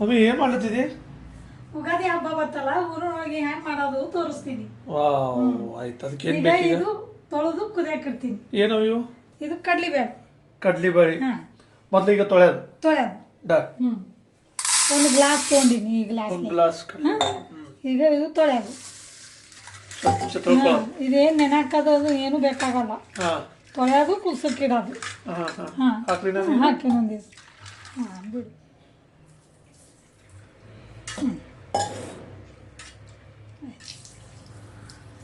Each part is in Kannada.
ಮಮ್ಮಿ ಏನ್ ಮಾಡ್ಲತ್ತಿದಿ? ಉಗಾದಿ ಹಬ್ಬ ಬತ್ತಲ್ಲ ಊರೊಳಗೆ ಹೆಂಗ್ ಮಾಡೋದು ತೋರಿಸ್ತೀನಿ. ವಾವ್ ಆಯ್ತು ಅದಕ್ಕೆ ಏನ್ ಈಗ ಬೇಕೀಗ ಇದು ತೊಳೆದು ಕುದಿಯಕ್ಕೆ ಇರ್ತೀನಿ ಏನು ಇವು? ಇದು ಕಡ್ಲಿ ಬೇಳೆ ಕಡ್ಲಿ ಬೇಳೆ ಹಾ. ಈಗ ತೊಳೆಯೋದು? ತೊಳೆಯೋದು. ಡನ್. ಹ್ಮ್. ಒಂದು ಗ್ಲಾಸ್ ತೊಗೊಂಡಿನಿ ಈ ಗ್ಲಾಸ್ ಒಂದು ಗ್ಲಾಸ್ ಈಗ ಇದು ತೊಳೆಯೋದು. ಸ್ವಲ್ಪ ಸ್ವಲ್ಪ ತೊಳ್ಕೊಳ್ಳೋ. ಇದೇನು ನೆನಕದು ಅದು ಏನು ಬೇಕಾಗಲ್ಲ. ಹಾ. ತೊಳೆಯೋದು ಕುಸಕ್ಕಿಡೋದು ಹಾ ಹಾ. ಹಾ. ಹಾಕ್ಲಿ ನಾನು. ಹಾಕಿ ಒಂದಿವ್ಸ ಹಾಂ ಬಿಡು.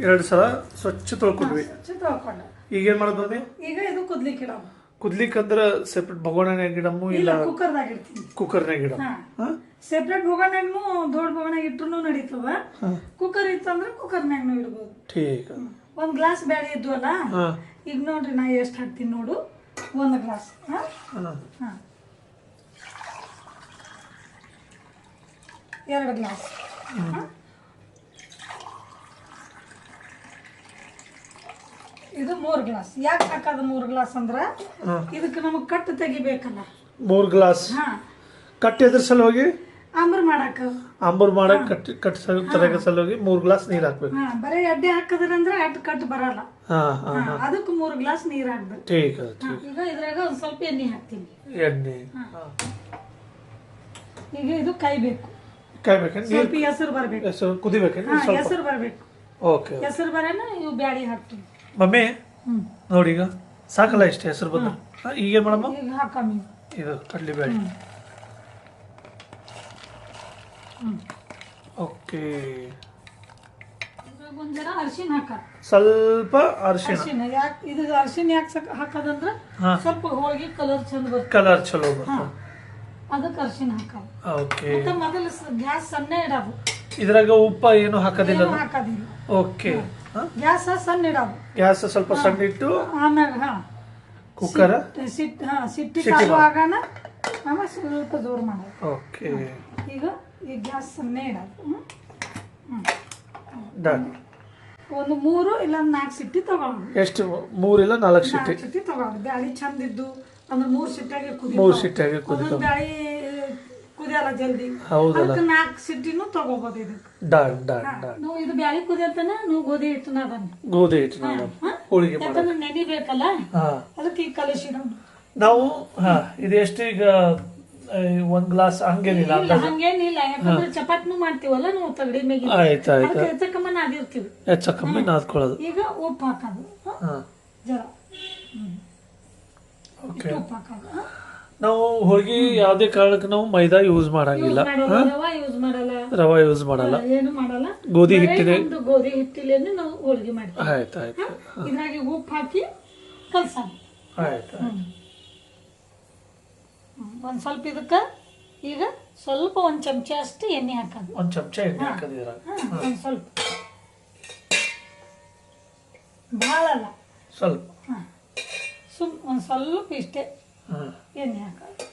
ಎರಡು ಸಲ ಸ್ವಚ್ಛ ತೊಳ್ಕೊಂಡ್ವಿ. ತೊಳ್ಕೊಂಡೆ ಈಗ ಏನ್ ಮಾಡೋದು ಮಮ್ಮಿ ಈಗ ಇದು ಕುದ್ಲಿಕ್ಕೆ ಕುದ್ಲಿಕ್ ಅಂದ್ರೆ ಸೆಪ್ರೇಟ್ ಭಗೋಣನ್ಯಾಗ ಗಿಡಮು ಇಲ್ಲ ಇಲ್ಲ ಕುಕ್ಕರ್ದಾಗ ಇಡ್ತೀನಿ ಕುಕ್ಕರ್ನಾಗ ಇಡಮ್ ಹಾ. ಹಾ? ಸೆಪ್ರೇಟ್ ಬೋಗಣ್ಯಾಗ್ನು ದೊಡ್ಡ ಬೋಗಣ್ಯಾಗ ಇಟ್ರು ನಡೀತದ. ಕುಕ್ಕರ್ ಇತ್ತಂದ್ರೆ ಕುಕ್ಕರ್ನಾಗ್ನು ಇಡ್ಬೋದು. ಠೀಕ್ ಒಂದ್ ಗ್ಲಾಸ್ ಬೇಳೆ ಇದ್ವಲ್ಲ? ಹಾ. ಈಗ ನೋಡ್ರಿ ನಾ ಎಷ್ಟು ಹಾಕ್ತೀನಿ ನೋಡು. ಒಂದು ಗ್ಲಾಸ್ ಹಾ. ಹಾ. ಎರಡು ಗ್ಲಾಸ್. ಇದು ಮೂರು ಗ್ಲಾಸ್. ಯಾಕೆ ಹಾಕದ ಮೂರು ಗ್ಲಾಸ್ ಅಂದ್ರೆ. ಇದಕ್ಕೆ ನಮಗೆ ಕಟ್ಟು ತೆಗಿಬೇಕಲ್ಲ. ಮೂರು ಗ್ಲಾಸ್. ಹಾ. ಕಟ್ಟಿ ಎದ್ರ ಸಲುವಾಗಿ? ಅಂಬರ್ ಮಾಡಾಕ. ಅಂಬರ್ ಮಾಡಕ್ ಕಟ್ಟಿ ಕಟ್ ಸಲ ತರಗ ಸಲುವಾಗಿ ಮೂರು ಗ್ಲಾಸ್ ನೀರು ಹಾಕ್ಬೇಕು. ಬರೀ ಎಡ್ಡೆ ಹಾಕದ್ರಂದ್ರೆ ಅಡ್ ಕಟ್ಟು ಬರಲ್ಲ. ಅದಕ್ಕೆ ಮೂರು ಗ್ಲಾಸ್ ನೀರು ಹಾಕ್ಬೇಕು. ಠೀಕ್ ಈಗ ಇದ್ರಾಗ ಒಂದು ಸ್ವಲ್ಪ ಎಣ್ಣೆ ಹಾಕ್ತೀನಿ. ಎಣ್ಣೆ. ಈಗ ಇದು ಕಾಯ್ಬೇಕು ಕಾಯ್ಬೇಕೇನ್ ನೀರ್ ಸ್ವಲ್ಪ ಹೆಸರು ಬರ್ಬೇಕು ಹೆಸರು ಕುದಿಬೇಕೇನ್ ಹಾ ಸ್ವಲ್ಪ ಹೆಸರು ಬರ್ಬೇಕು ಓಕೆ ಹೆಸರು ಬರೋಣ ಇವು ಬ್ಯಾಳಿ ಹಾಕ್ತೀನಿ ಮಮ್ಮಿ ಹ್ಮ್ ನೋಡಿ ಈಗ ಸಾಕಲ್ಲ ಇಷ್ಟ ಹೆಸರು ಬಂದು ಈಗೇನ್ ಮಾಡಮ್ಮ ಈಗ ಹಾಕಮ್ಮಿ ಇದು ಕಡ್ಲಿ ಬೇಳೆ ಹ್ಮ್. ಹ್ಮ್. ಓಕೆ ಇದ್ರಾಗ ಒಂದ್ ಜರ ಅರಿಶಿನ ಹಾಕ ಸ್ವಲ್ಪ ಅರಿಶಿಣ ಅರಿಶಿನ ಯಾಕೆ ಇದು ಅರಿಶಿನ ಯಾಕೆ ಸಕ್ ಹಾಕೋದಂದ್ರ ಹಾ. ಸ್ವಲ್ಪ ಹೋಳಿಗೆ ಕಲರ್ ಚಂದ ಬರ್ತದೆ ಕಲರ್ ಚಲೋ ಹಾ ಬರ್ತದೆ ಅದಕ್ಕೆ ಅರ್ಶಿನ ಹಾಕೋದು ಓಕೆ ಮತ್ತೆ ಮೊದಲು ಗ್ಯಾಸ್ ಸಣ್ಣ ಇಡೋದು. ಇದ್ರಾಗ ಉಪ್ಪ ಏನು ಹಾಕೋದಿಲ್ಲ ಏನು ಹಾಕೋದಿಲ್ಲ. ಓಕೆ ಗ್ಯಾಸ್ ಸಣ್ಣ ಇಡೋದು. ಗ್ಯಾಸ್ ಸ್ವಲ್ಪ ಸಣ್ಣ ಇಟ್ಟು ಆಮೇಲೆ ಹಾ. ಕುಕ್ಕರ್? ಸಿಟ್ಟು ಹಾ ಸಿಟ್ಟಿ ಸಿಟ್ಟಿ ಕಾಲು ಆಗಾನ ಆಮೇಲೆ ಸ್ವಲ್ಪ ಜೋರು ಮಾಡೋದು. ಓಕೆ ಈಗ ಈ ಗ್ಯಾಸ್ ಸಣ್ಣ ಇಡೋದು. ಡನ್ ಒಂದು ಮೂರು ಇಲ್ಲ ನಾಲ್ಕು ಸಿಟ್ಟಿ ತಗೊಳ್ಳೋದು. ಎಷ್ಟು ಮೂರಿಲ್ಲ ನಾಲ್ಕು ಸಿಟ್ಟಿ? ನಾಲ್ಕು ಸಿಟ್ಟಿ ತಗೊಳ್ಳೋದು. ಬ್ಯಾಳಿ ಚಂದ ಇದ್ದು ಅಂದ್ರೆ ಮೂರು ಸಿಟ್ಟಾಗೆ ಕುದಿ ಮೂರು ಸಿಟ್ಟಾಗಿ ಕುದಿ ಒಂದೊಂದು ಬ್ಯಾಳಿ ಕುದಿಯಲ್ಲ ಜಲ್ದಿ. ಹೌದಲ್ಲ. ಅದಕ್ಕೆ ನಾಲ್ಕು ಸಿಟ್ಟಿನೂ ತಗೋಬೋದು ಇದಕ್ಕೆ. ಡನ್ ನಾವು ಇದು ಬ್ಯಾಳಿ ಕುದಿಯತ್ತನ ನೀವು ಗೋಧಿ ಹಿಟ್ಟು ಅದನ್ನ ಗೋಧಿ ಹಿಟ್ಟು ನಾವು ಹೋಳಿಗೆ ಯಾಕಂದ್ರೆ ನೆನಿಬೇಕಲ್ಲ ಹಾ. ಅದಕ್ಕೆ ಈಗ ಕಲಿಸಿಡೋದು ನಾವು ಹಾ ಇದು ಎಷ್ಟು ಈಗ ಒಂದ್ ಗ್ಲಾಸ್ ಹಂಗೇನಿಲ್ಲ ಇಲ್ಲ ಹಂಗೇನಿಲ್ಲ. ಯಾಕಂದ್ರೆ ಚಪಾತಿನೂ ಮಾಡ್ತೀವಲ್ಲ ನಾವು ತಗಡಿ ಮೇಗಿನ ಆಯ್ತು ಆಯ್ತು ಅದಕ್ಕೆ ಹೆಚ್ಚಕಮ್ಮ ನಾದಿರ್ತೀವಿ. ಹೆಚ್ಚ ಕಮ್ಮಿ ನಾದ್ಕೊಳ್ಳೋದು. ಈಗ ಉಪ್ಪು ಹಾಕೋದು. ಜರ. ಓಕೆ ನಾವು ಹೋಳಿಗೆ ಯಾವುದೇ ಕಾರಣಕ್ಕೆ ನಾವು ಮೈದಾ ಯೂಸ್ ಮಾಡಂಗಿಲ್ಲ. ಯೂಸ್ ಮಾಡಲ್ಲ ರವಾ ಯೂಸ್ ಮಾಡಲ್ಲ. ರವಾ ಯೂಸ್ ಮಾಡಲ್ಲ. ಏನು ಮಾಡಲ್ಲ. ಗೋಧಿ ಹಿಟ್ಟಿದೆ ಗೋಧಿ ಹಿಟ್ಟಿಲೇನೆ ನಾವು ಹೋಳಿಗೆ ಮಾಡ್ತೀವಿ. ಆಯ್ತು ಆಯ್ತು. ಇದ್ರಾಗೆ ಉಪ್ಪು ಹಾಕಿ ಕಲಸ ಆಯ್ತು ಒಂದು. ಸ್ವಲ್ಪ ಇದಕ್ಕೆ ಈಗ ಸ್ವಲ್ಪ ಒಂದು ಚಮಚ ಅಷ್ಟು ಎಣ್ಣೆ ಹಾಕೋದು ಒಂದು ಚಮಚ ಎಣ್ಣೆ ಹಾಕೋದು ಒಂದ್ ಸ್ವಲ್ಪ. ಭಾಳ ಅಲ್ಲ ಸ್ವಲ್ಪ. ಸುಮ್ ಒಂದ್ ಸ್ವಲ್ಪ ಇಷ್ಟೇ. ಎಣ್ಣೆ ಹಾಕೋದು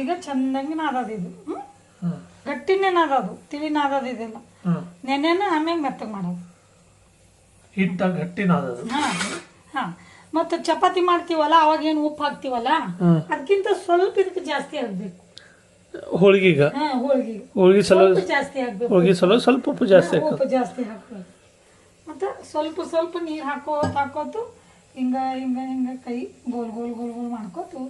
ಈಗ ಚಂದಂಗೆ ನಾದೋದು ಇದು. ಹ್ಮ್? ಹ್ಮ್ ಗಟ್ಟಿನೇ ನಾದದು. ತಿಳಿ ನಾದೋದು ಇದಿಲ್ಲ. ಹ್ಮ್ ನೆನೆನ ಆಮ್ಯಾಗ ಮೆತ್ತಗೆ ಮಾಡೋದು. ಹಿಟ್ಟ ಗಟ್ಟಿ ನಾದದು. ಹಾ. ಹಾ. ಮತ್ತು ಚಪಾತಿ ಮಾಡ್ತೀವಲ್ಲ ಅವಾಗ ಏನು ಉಪ್ಪು ಹಾಕ್ತೀವಲ್ಲ? ಅದಕ್ಕಿಂತ ಸ್ವಲ್ಪ ಇದಕ್ಕೆ ಜಾಸ್ತಿ ಆಗಬೇಕು ಹೋಳಿಗೆಗ? ಹಾ ಹೋಳಿಗೆ. ಸ್ವಲ್ಪ ಜಾಸ್ತಿ ಆಗಬೇಕು ಹೋಳಿಗೆ ಸಲ ಸ್ವಲ್ಪ ಉಪ್ಪು ಜಾಸ್ತಿ ಉಪ್ಪು ಜಾಸ್ತಿ ಹಾಕಬೇಕು. ಮತ್ತು ಸ್ವಲ್ಪ ಸ್ವಲ್ಪ ನೀರು ಹಾಕೋತ ಹಾಕೋತು ಹಿಂಗ ಹಿಂಗ ಹಿಂಗ ಕೈ ಗೋಲ್ ಗೋಲ್ ಗೋಲ್ ಗೋಲ್ ಮಾಡ್ಕೋತು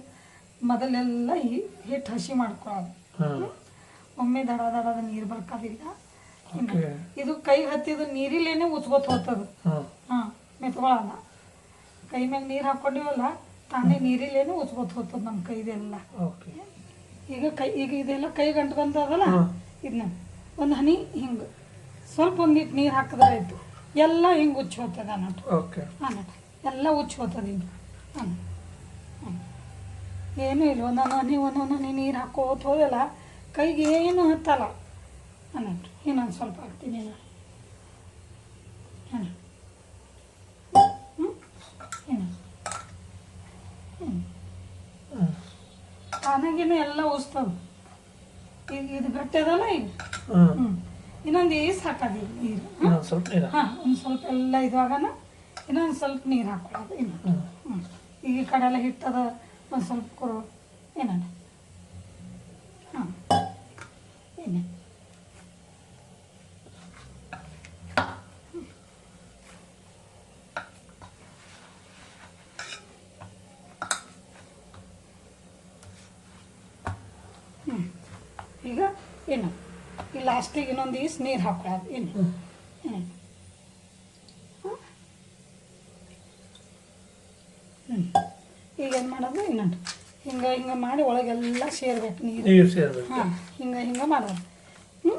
ಮೊದಲೆಲ್ಲ ಈ ಹಿಟ್ಟು ಹಸಿ ಮಾಡ್ಕೊಳ್ಳೋದು ಒಮ್ಮೆ ದಡ ದಡದ ನೀರು ಬರ್ಕೋದಿಲ್ಲ ಇದು ಕೈ ಹತ್ತಿದ ನೀರಿಲ್ಲೇನೆ ಉತ್ಕೋತ ಹೋಗ್ತದೆ. ಹಾಂ. ಮೆತ್ಕೊಳಲ್ಲ. ಕೈ ಮೇಲೆ ನೀರು ಹಾಕೊಂಡಿವಲ್ಲ ತಾನೇ ನೀರಿಲ್ಲೇನೆ ಉಚ್ಕೋತ ಹೋಗ್ತದೆ ನಮ್ಮ ಕೈದೆಲ್ಲ. ಈಗ ಕೈ ಈಗ ಇದೆಲ್ಲ ಕೈ ಗಂಟು ಬಂದದಲ್ಲ ಇದನ್ನ ಒಂದು ಹನಿ ಹಿಂಗೆ. ಸ್ವಲ್ಪ ಒಂದಿಟ್ಟು ನೀರು ಹಾಕಿದ್ರೆ ಆಯ್ತು ಎಲ್ಲ ಹಿಂಗೆ ಉಚ್ಚಿ ಹೋಗ್ತದೆ ಅನ್ನಟ್ಟು ಅನ್ನಟ್ಟು ಎಲ್ಲ ಉಚ್ಚಿ ಹೋಗ್ತದೆ ಹಿಂಗೆ ಅನ್ನ ಹ್ಮ್. ಏನೂ ಇಲ್ಲ ಒಂದೊಂದು ಹನಿ ಒಂದೊಂದು ಹನಿ ನೀರು ಹಾಕೋತ ಹೋದಲ್ಲ ಕೈಗೆ ಏನು ಹತ್ತಲ್ಲ. ಅನ್ನೋದು ಇನ್ನೊಂದು ಸ್ವಲ್ಪ ಹಾಕ್ತೀನಿ ನಾನು. ಹ್ಮ್ ತಾನಾಗೇನೆ ಎಲ್ಲ ಉಸ್ತವ ಈಗ ಇದು ಗಟ್ಟಿ ಅದಲ್ಲ ಈಗ? ಇನ್ನೊಂದು ಈಸ್ ಹಾಕೋದು ನೀರು. ಸ್ವಲ್ಪ ಹಾಂ ಒಂದು ಸ್ವಲ್ಪ ಎಲ್ಲ ಇದಾಗನ ಇನ್ನೊಂದು ಸ್ವಲ್ಪ ನೀರು ಹಾಕೊಳ್ಳೋದು ಇನ್ನು. ಈಗ ಈ ಕಡೆ ಎಲ್ಲ ಹಿಟ್ಟದ ಒಂದು ಸ್ವಲ್ಪ ಕೊರು ಏನಣ್ಣ ಹಾಂ ಏನೇ? ಈಗ ಏನು? ಈ ಲಾಸ್ಟಿಗೆ ಇನ್ನೊಂದು ಈಸ್ ನೀರು ಹಾಕೊಳ್ಳೋದು ಏನು? ಈಗ ಏನು ಮಾಡೋದು? ಇನ್ನೊಂದು ಹಿಂಗೆ ಹಿಂಗೆ ಮಾಡಿ ಒಳಗೆಲ್ಲ ಸೇರ್ಬೇಕು ನೀರು. ನೀರು ಸೇರ್ಬೇಕು. ಹಾಂ ಹಿಂಗೆ ಹಿಂಗೆ ಮಾಡೋದು ಹ್ಞೂ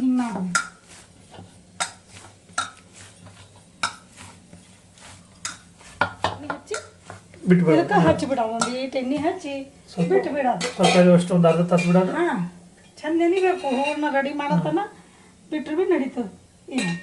ಹಿಂಗೆ ಮಾಡೋದು ಬಿಟ್ಟು ಹಚ್ಚಿ ಬಿಡೋದು ಒಂದು ಈಟ್ ಎಣ್ಣೆ ಹಚ್ಚಿ. ಬಿಟ್ಟು ಬಿಡೋದು. ಸ್ವಲ್ಪ ಅಷ್ಟು ಒಂದು ಅರ್ಧ ತಾಸು ಬಿಡೋದು ಹಾಂ ಚಂದ ನೆನಿಬೇಕು ಹೂವನ್ನ ರೆಡಿ ಮಾಡತ್ತನ ಬಿಟ್ರೆ ಬಿ ನಡೀತದೆ. ಏನು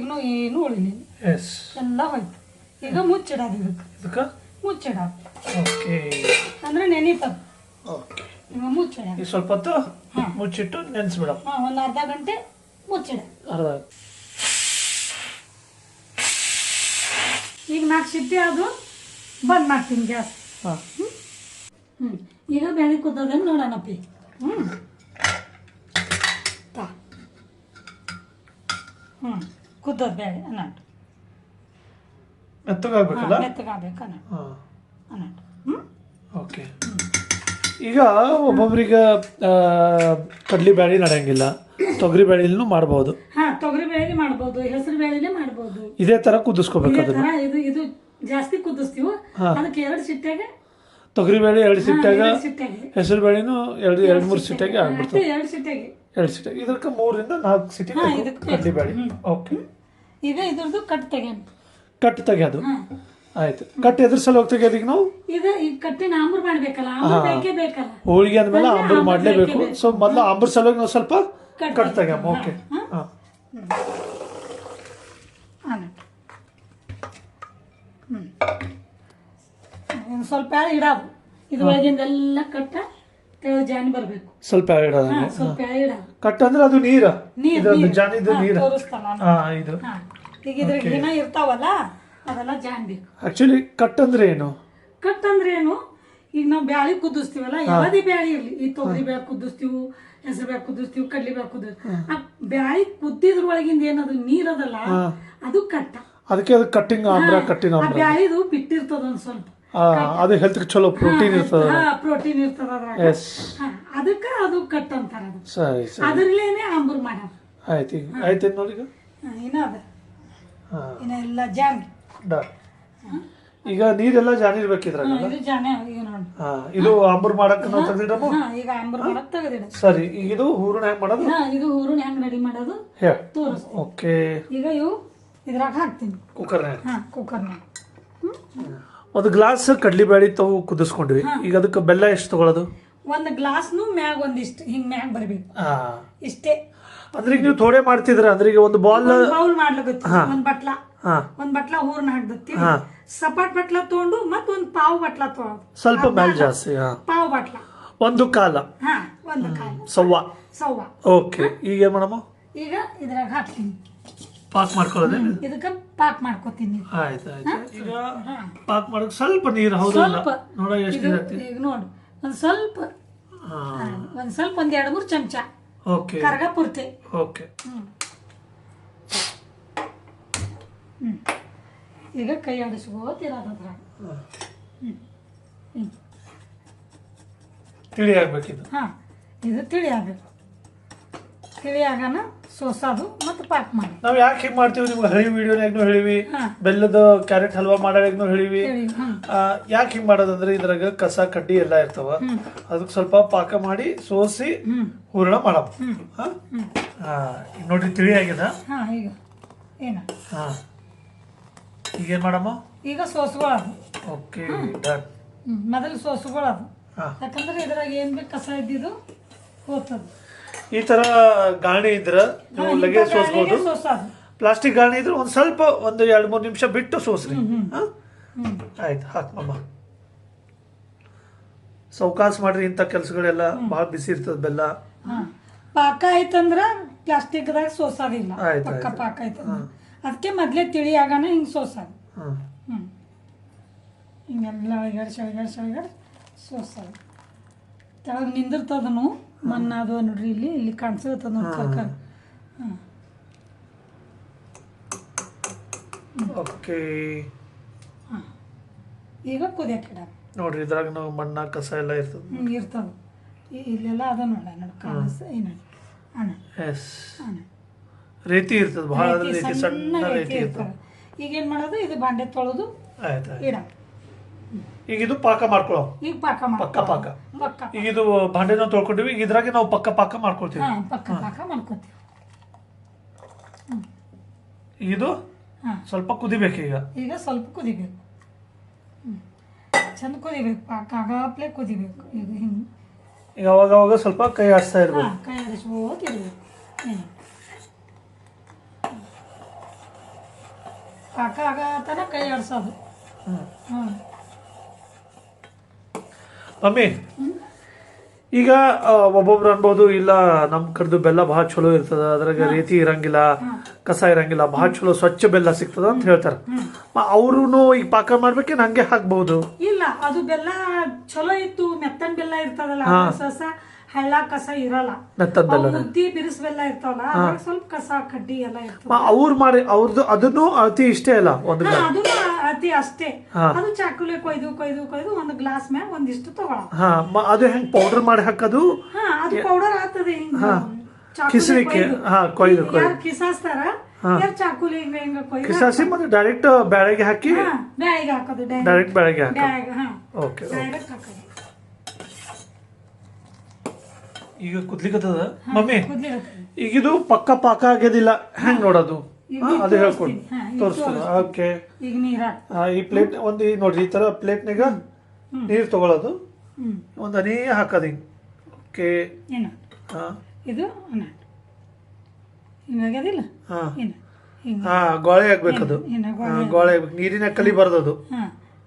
ಕೈಗೂ ಏನು ಉಳಿಲಿಲ್ಲ ಎಸ್ ಎಲ್ಲ ಹೋಯ್ತು. ಈಗ ಮುಚ್ಚಿಡೋದು ಅದಕ್ಕೆ ಇದಕ್ಕೆ? ಮುಚ್ಚಿಡೋದು. ಓಕೆ. ಅಂದ್ರೆ ನೆನೀತದೆ ಓಕೆ. ಈಗ ಮುಚ್ಚಿಡ ಈಗ ಸ್ವಲ್ಪ ಹೊತ್ತು ಹಾಂ. ಮುಚ್ಚಿಟ್ಟು ನೆನೆಸ್ಬಿಡಮ್ಮ ಹಾಂ ಒಂದು ಅರ್ಧ ಗಂಟೆ ಮುಚ್ಚಿಡ. ಅರ್ಧ. ಈಗ ನಾಲ್ಕು ಸಿಪ್ಪಿ ಅದು ಬಂದ್ ಮಾಡ್ತೀನಿ ಗ್ಯಾಸ್. ಹಾಂ. ಹ್ಞೂ ಈಗ ಬೆಳಿ ಕುದ್ದದೆ ನೋಡೋಣಪ್ಪಿ ಹ್ಞೂ ತಾ. ಹ್ಞೂ ಕುದ್ದದ ಬೇಳೆ ಅನ್ನಟ್ಟು ಮೆತ್ತಗಾಗಬೇಕಲ್ಲ ಮೆತ್ತಗಾಗಬೇಕು ಅನ್ನಟ್ಟು ಹಾಂ. ಅನ್ನಟ್ಟು ಹ್ಞೂ ಓಕೆ. ಈಗ ಒಬ್ಬೊಬ್ರಿಗೆ ಕಡ್ಲಿ ಬ್ಯಾಳಿ ನಡೆಯಂಗಿಲ್ಲ. ತೊಗರಿ ಬ್ಯಾಳಿನೂ ಮಾಡ್ಬೋದು. ಹಾಂ ತೊಗರಿ ಬೇಳೆ ಮಾಡ್ಬೋದು ಹೆಸರು ಬೇಳೆನೇ ಮಾಡ್ಬೋದು. ಇದೇ ತರ ಕುದಿಸ್ಕೋಬೇಕು ಇದೇ ಅದನ್ನ. ಇದು ಇದು ಜಾಸ್ತಿ ಕುದಿಸ್ತೀವಿ ಅದಕ್ಕೆ ಎರಡು ಸಿಟ್ಟಾಗೆ ತೊಗರಿ ಬೇಳೆ ಎರಡು ಸಿಟ್ಟಾಗ ಎರಡು ಸಿಟ್ಟಾಗೆ ಹೆಸರು ಬೇಳೆನೂ ಎರಡು ಎರಡು ಮೂರು ಸಿಟ್ಟಾಗಿ ಆಗ್ಬಿಡ್ತದೆ. ಎರಡು ಸಿಟ್ಟಾಗೆ ಎರಡು ಸಿಟಿ. ಇದಕ್ಕೆ ಮೂರಿಂದ ನಾಲ್ಕು ಸಿಟಿ ಹಾ, ಇದಕ್ಕೆ ಕಡ್ಲಿ ಬೇಳೆ ಓಕೆ. ಈಗ ಇದ್ರದ್ದು ಕಟ್ ತೆಗೆನು ಕಟ್ ತೆಗೆಯೋದು ಆಯ್ತು. ಕಟ್ ಎದ್ರ ಸಲ ಹೋಗಿ ತೆಗೆಯೋದು ಈಗ ನಾವು? ಇದು ಈ ಕಟ್ಟಿನ ಆಂಬ್ರ ಮಾಡಬೇಕಲ್ಲ ಆಂಬೂರ್ ಬೇಕೇ ಬೇಕಲ್ಲ. ಹೋಳಿಗೆ ಅಂದಮೇಲೆ ಮೇಲೆ ಆಂಬೂರ್ ಮಾಡಲೇಬೇಕು ಬೇಕೇ ಸೊ ಮೊದಲು ಆಂಬೂರ್ ಸಲುವಾಗಿ ನಾವು ಸ್ವಲ್ಪ ಕಟ್ ಕಟ್ ತೆಗ್ಯಾಮ ಓಕೆ. ಹಾ. ಅನ್ನಟ್ಟು ಹ್ಞೂ ಸ್ವಲ್ಪ ಇಡೋದು. ಎಲ್ಲ ಕಟ್ಟ ತೆಗೆದು ಜಾನಿ ಬರಬೇಕು. ಸ್ವಲ್ಪ ಇಡೋದಂಗೆ ಸ್ವಲ್ಪ ಇಡೋದು ಕಟ್ ಅಂದ್ರೆ ಅದು ನೀರ. ನೀರು ಇದೊಂದು ಜಾನಿದು ನೀರ. ತೋರಿಸ್ತಾನ ಹಾ ಇದು. ಈಗ ಇದ್ರಾಗ ಏನ ಇರ್ತಾವಲ್ಲ ಅದೆಲ್ಲ ಜಾನ್ ಬೇಕು ಆಕ್ಚುಲಿ ಕಟ್ ಅಂದ್ರೆ ಏನು? ಕಟ್ ಅಂದ್ರೆ ಏನು? ಈಗ ನಾವು ಬ್ಯಾಳಿ ಕುದಿಸ್ತೀವಲ್ಲ ಯಾವುದೇ ಬ್ಯಾಳಿ ಇರಲಿ. ಈ ತೊಗರಿ ಬ್ಯಾಳಿ ಕುದಿಸ್ತೀವಿ ಹೆಸರು ಬ್ಯಾಳಿ ಕುದಿಸ್ತೀವಿ ಕಡ್ಲಿ ಬ್ಯಾಳಿ ಕುದಿಸ್ತೀವಿ. ಆ ಬ್ಯಾಳಿ ಕುದ್ದಿದ್ರೊಳಗಿಂದ ಏನದು? ನೀರದಲ್ಲ? ಅದು ಕಟ್ಟ. ಅದಕ್ಕೆ ಅದು ಕಟ್ಟಿಂಗ್ ಆಮ್ರ ಕಟ್ಟಿನ ಆ ಬ್ಯಾಳಿದು ಬಿಟ್ಟಿರ್ತದ ಒಂದ್ ಸ್ವಲ್ಪ. ಅದು ಹೆಲ್ತ್ ಚಲೋ ಪ್ರೋಟೀನ್ ಇರ್ತದ ಪ್ರೋಟೀನ್ ಇರ್ತದ ಅದ್ರಾಗ ಎಸ್ ಅದಕ್ಕ ಅದು ಕಟ್ ಅಂತಾರ ಸರಿ ಸರಿ. ಅದರಲ್ಲೇನೆ ಆಂಬೂರ್ ಮಾಡೋದು. ಆಯ್ತು ಈಗ ಆಯ್ತು ನೋಡಿ ಈಗ? ಹಾ, ಇನ್ನ ಅದ. ಹಾ. ಇನ್ನ ಎಲ್ಲ ಜಾನ್ ಡನ್ ಈಗ ನೀರೆಲ್ಲ ಜಾನಿ ಇರ್ಬೇಕಿದ್ರಾಗ ಇದು ಜಾನೆ ಈಗ ನೋಡಿ. ಹಾ ಇದು ಆಂಬೂರ್ ಮಾಡಕ್ ನಾವು ತೆಗ್ದಿಡಮ್ಮ ಹಾ ಈಗ ಆಂಬೂರ್ ಮಾಡಕ್ ತೆಗೆದಿಡ ಸರಿ ಈಗ ಇದು ಹೂರಣ ಹೆಂಗ್ ಮಾಡೋದು? ಹಾ ಇದು ಹೂರಣ ಹೆಂಗ್ ರೆಡಿ ಮಾಡೋದು? ಹೇಳ. ತೋರಿಸ್ತೀನಿ. ಓಕೆ. ಈಗ ಇವು ಇದ್ರಾಗ ಹಾಕ್ತೀನಿ. ಕುಕ್ಕರ್ನಾಗ ಹಾ ಕುಕ್ಕರ್ನಾಗ ಒಂದು ಗ್ಲಾಸ್ ಕಡ್ಲಿ ಬ್ಯಾಳಿ ತಾವು ಕುದಿಸ್ಕೊಂಡ್ವಿ. ಈಗ ಅದಕ್ಕೆ ಬೆಲ್ಲ ಎಷ್ಟು ತಗೊಳ್ಳೋದು ಒಂದು ಗ್ಲಾಸ್ನು ಮ್ಯಾಗ ಒಂದಿಷ್ಟು ಹಿಂಗ್ ಮ್ಯಾಗ ಬರಬೇಕು. ಇಷ್ಟೇ. ಅಂದ್ರೆ ಈಗ ನೀವು ಥೋಡೆ ಮಾಡ್ತಿದ್ರ ಅಂದ್ರೆ ಈಗ ಒಂದು ಬಾಲ್ ಬೌಲ್ ಮಾಡ್ಲಿಕ್ಕೆ ಒಂದ್ ಬಟ್ಲ. ಒಂದ್ ಬಟ್ಲ ಹೂರ್ನ ಹಾಕ್ದತ್ತಿ. ಸಪಾಟ್ ಬಟ್ಲ ತಗೊಂಡು ಮತ್ ಒಂದ್ ಪಾವ್ ಬಟ್ಲ ತಗೊಂಡು ಸ್ವಲ್ಪ ಮ್ಯಾಲ್ ಜಾಸ್ತಿ ಪಾವ್ ಬಟ್ಲ. ಒಂದು ಕಾಲ. ಹಾ ಒಂದು ಕಾಲ. ಸವ್ವ. ಸವ್ವ. ಓಕೆ. ಈಗ ಏನು ಮಾಡಮ್ಮ? ಈಗ ಇದ್ರಾಗ ಹಾಕ್ತೀನಿ. ಪಾಕ್ ಮಾಡ್ಕೊಳ್ಳೋದೇ? ಇದಕ್ಕ ಪಾಕ್ ಮಾಡ್ಕೊತೀನಿ. ಆಯ್ತು ಆಯ್ತು ಈಗ ಪಾಕ್ ಮಾಡೋಕೆ ಸ್ವಲ್ಪ ನೀರು ಹೌದು ಸ್ವಲ್ಪ. ನೋಡ ಎಷ್ಟು ಇದು ಹಾಕ್ತಿ ಈಗ ನೋಡು ಒಂದ್ ಸ್ವಲ್ಪ. ಹಾಂ. ಒಂದ್ ಸ್ವಲ್ಪ ಒಂದ್ ಎರಡ್ ಮೂರ್ ಚಮಚ. ಓಕೆ. ಕರಗ ಪೂರ್ತಿ. ಓಕೆ. ಈಗ ಕೈ ಆಡಿಸ್ಕೋತಿರೋದು ಅದ್ರಾಗ ಹ್ಮ್. ತಿಳಿ ಆಗ್ಬೇಕಿದು ಹಾ ಇದು ತಿಳಿ ಆಗಬೇಕು. ತಿಳಿ ಆಗಾನ ಸೋಸೋದು ಮತ್ತು ಪಾಕ್ ಮಾಡಿ. ನಾವು ಯಾಕೆ ಹಿಂಗೆ ಮಾಡ್ತೀವಿ? ನಿಮ್ಗೆ ಹಳಿ ವಿಡಿಯೋನಾಗ್ನು ಹೇಳಿವಿ ಬೆಲ್ಲದ ಕ್ಯಾರೆಟ್ ಹಲ್ವಾ ಮಾಡೋವಾಗ್ನು ಹೇಳಿವಿ ಯಾಕೆ ಹಿಂಗೆ ಮಾಡೋದಂದ್ರೆ ಇದ್ರಾಗ ಕಸ ಕಡ್ಡಿ ಎಲ್ಲ ಇರ್ತಾವ. ಅದಕ್ಕೆ ಸ್ವಲ್ಪ ಪಾಕ ಮಾಡಿ ಸೋಸಿ ಹೂರಣ ಮಾಡಪ್ಪ ನೋಡ್ರಿ ತಿಳಿ ಆಗ್ಯದ ಹಾ ಈಗ. ಏನು? ಹಾ. ಈಗೇನ್ ಮಾಡಮ್ಮ? ಈಗ ಸೋಸ್ಕೊಳ್ಳೋದು ಓಕೆ ಡನ್. ಹ್ಮ್ ಮೊದಲು ಸೋಸ್ಕೊಳ್ಳೋದು ಯಾಕಂದ್ರೆ ಇದ್ರಾಗ ಏನು ಬೇಕು ಕಸ ಇದ್ದಿದ್ದು ಹೋಗ್ತದೆ ಈ ತರ ಗಾಣಿ ಇದ್ರೆ ನೀವು ಲಗೇಜ್ ಸೋಸ್ಬೋದು. ಪ್ಲಾಸ್ಟಿಕ್ ಗಾಣಿ ಇದ್ರೆ ಒಂದು ಸ್ವಲ್ಪ ಒಂದು ಎರಡು ಮೂರು ನಿಮಿಷ ಬಿಟ್ಟು ಸೋಸ್ರಿ. ಆಯ್ತು ಹಾಕ್ಮಮ್ಮ ಸೌಕಾಸ್ ಮಾಡ್ರಿ ಇಂಥ ಕೆಲಸಗಳೆಲ್ಲ ಬಹಳ ಬಿಸಿ ಇರ್ತದ ಬೆಲ್ಲ. ಹಾ. ಪಾಕ ಆಯ್ತಂದ್ರ ಪ್ಲಾಸ್ಟಿಕ್ದಾಗ ಸೋಸೋದಿಲ್ಲ. ಆಯ್ತು, ಪಕ್ಕ ಆಯ್ತು. ಪಾಕ ಆಯ್ತಂದ್ರ. ಅದಕ್ಕೆ ಮೊದ್ಲೇ ತಿಳಿ ಆಗಾನ ಹಿಂಗೆ ಸೋಸೋದು. ಹಿಂಗೆಲ್ಲ ಅಳಗಾಡ್ಸಿ ಸಾವಿರ ಅಳಗಾಡ್ಸಿ ಸೋಸೋದು. ಕೆಳಗೆ ನಿಂದಿರ್ತದನು ಮಣ್ಣು ಅದು ನೋಡ್ರಿ ಇಲ್ಲಿ ಇಲ್ಲಿ ಕಾಣಿಸ್ತದ ನೋಡಿ ಕರ್ಕರ್ ಹಾಂ. ಓಕೆ. ಹಾಂ. ಈಗ ಕುದಿಯಕ್ಕೆ ಇಡ ನೋಡ್ರಿ ಇದ್ರಾಗ ನಾವು ಮಣ್ಣ ಕಸ ಎಲ್ಲ ಇರ್ತದೆ ಹ್ಞೂ ಇರ್ತದೆ. ಇಲ್ಲೆಲ್ಲ ಅದ ನೋಡ ನೋಡಿ ಕಾಣಿಸ್ ಏನು ಅಣ್ಣ? ಎಸ್. ಅಣ್ಣ. ರೀತಿ ಇರ್ತದೆ ಬಹಳ ರೇತಿ, ಸಣ್ಣ ರೇತಿ ರೀತಿ ಇರ್ತದೆ. ಇರ್ತದೆ. ಈಗ ಏನು ಮಾಡೋದು? ಇದು ಬಾಂಡೆ ತೊಳೆದು ಆಯ್ತು ಇಡ ಈಗ ಇದು ಪಾಕ ಮಾಡ್ಕೊಳ್ಳೋ ಈಗ ಪಾಕ ಪಾಕ. ಪಕ್ಕ ಈಗ ಇದು ಭಾಂಡೆನ ತೊಳ್ಕೊಂಡಿವಿ ಈಗ ಇದ್ರಾಗೆ ನಾವು ಪಕ್ಕ ಪಾಕ ಮಾಡ್ಕೊಳ್ತೀವಿ. ಹಾಂ ಪಕ್ಕ ಪಾಕ ಮಾಡ್ಕೊತೀವಿ. ಇದು ಸ್ವಲ್ಪ ಕುದಿಬೇಕು ಈಗ. ಈಗ ಸ್ವಲ್ಪ ಕುದಿಬೇಕು. ಚಂದ ಕುದಿಬೇಕು ಪಾಕ ಆಗಾಪ್ಲೆ ಕುದಿಬೇಕು. ಈಗ ಹಿಂಗೆ. ಈಗ ಅವಾಗ ಅವಾಗ ಸ್ವಲ್ಪ ಕೈ ಆಡಿಸ್ತಾ ಇರಬೇಕು. ಕೈ ಆಡಿಸ್ಬೋದು ಇರಬೇಕು. ಪಾಕ ಆಗತನ ಕೈ ಆಡಿಸೋದು. ಹ್ಞೂ ಮಮ್ಮಿ ಈಗ ಒಬ್ಬೊಬ್ರು ಅನ್ಬೋದು ಇಲ್ಲ ನಮ್ ಕಡ್ದು ಬೆಲ್ಲ ಬಹಳ ಚಲೋ ಇರ್ತದ ಅದ್ರಾಗ ರೀತಿ ಇರಂಗಿಲ್ಲ ಕಸ ಇರಂಗಿಲ್ಲ ಬಹಳ ಚಲೋ ಸ್ವಚ್ಛ ಬೆಲ್ಲ ಸಿಗ್ತದ ಅಂತ ಹೇಳ್ತಾರ. ಅವ್ರು ಈಗ ಪಾಕ ಮಾಡ್ಬೇಕೇನ್ ನಂಗೆ ಹಾಕ್ಬಹುದು ಇಲ್ಲ ಅದು ಬೆಲ್ಲ ಚಲೋ ಇತ್ತು ಮೆತ್ತನ್ ಬೆಲ್ಲ ಇರ್ತದಲ್ಲ ಹಳ್ಳ ಕಸ ಇರಲ್ಲ. ಮುದ್ದಿ ಇರ್ತಾವಲ್ಲ ಅದ್ರಾಗ ಸ್ವಲ್ಪ ಕಸ ಕಡ್ಡಿ ಎಲ್ಲ ಅವ್ರು ಮಾಡಿ ಅವ್ರದ್ದು ಅದನ್ನು ಅತಿ ಇಷ್ಟೇ ಅಲ್ಲ ಒಂದು ಅದು ಅತಿ ಅಷ್ಟೇ. ಅದು ಚಾಕುಲೆ ಕೊಯ್ದು ಕೊಯ್ದು ಕೊಯ್ದು ಒಂದು ಗ್ಲಾಸ್ ಮ್ಯಾಗ ಒಂದಿಷ್ಟು ತಗೊಳ ಹಾ ಅದು ಹೆಂಗ್ ಪೌಡರ್ ಮಾಡಿ ಹಾಕೋದು? ಹಾ ಅದು ಪೌಡರ್ ಆಗ್ತದೆ ಹಿಂಗ. ಹಾ. ಕೊಯ್ದು. ಕಿಸಾಸ್ತಾರ? ಚಾಕುಲಿ ಹಿಂಗ ಹಿಂಗ ಕೊಯ್ದು ಕಿಸಾಸಿ ಮತ್ತೆ ಡೈರೆಕ್ಟ್ ಬ್ಯಾಳೆಗೆ ಹಾಕಿ? ಬ್ಯಾಳಿಗೆ ಹಾಕೋದು ಡೈರೆಕ್ಟ್ ಬ್ಯಾಳೆಗೆ ಹಾಕಿ. ಓಕೆ ಡೈರೆಕ್ಟ್ ಹಾಕೋದು. ಈಗ ಕುದ್ಲಿಕತ್ತದ? ಮಮ್ಮಿ ಕುದ್ಲಿರುತ್ತೆ ಈಗ ಇದು ಪಕ್ಕ ಪಾಕ ಆಗ್ಯದಿಲ್ಲ. ಹೆಂಗ್ ನೋಡೋದು? ಅದು ಹೇಳ್ಕೊಡು. ತೋರಿಸ್ತೀನಿ. ಓಕೆ. ಈ ಪ್ಲೇಟ್ ಒಂದು ಈ ನೋಡ್ರಿ ಈ ತರ ಪ್ಲೇಟ್ನಾಗ ನೀರು ತಗೊಳ್ಳೋದು ಒಂದು ಹನಿ ಹಾಕೋದು ಹಿಂಗೆ. ಓಕೆ. ಇದು ಹಾ. ಗೋಳೆ ಆಗ್ಬೇಕದು. ಗೋಳೆ? ಆಗ್ಬೇಕು. ನೀರಿನ ಕಲಿ ಬರ್ತದು ಹಾ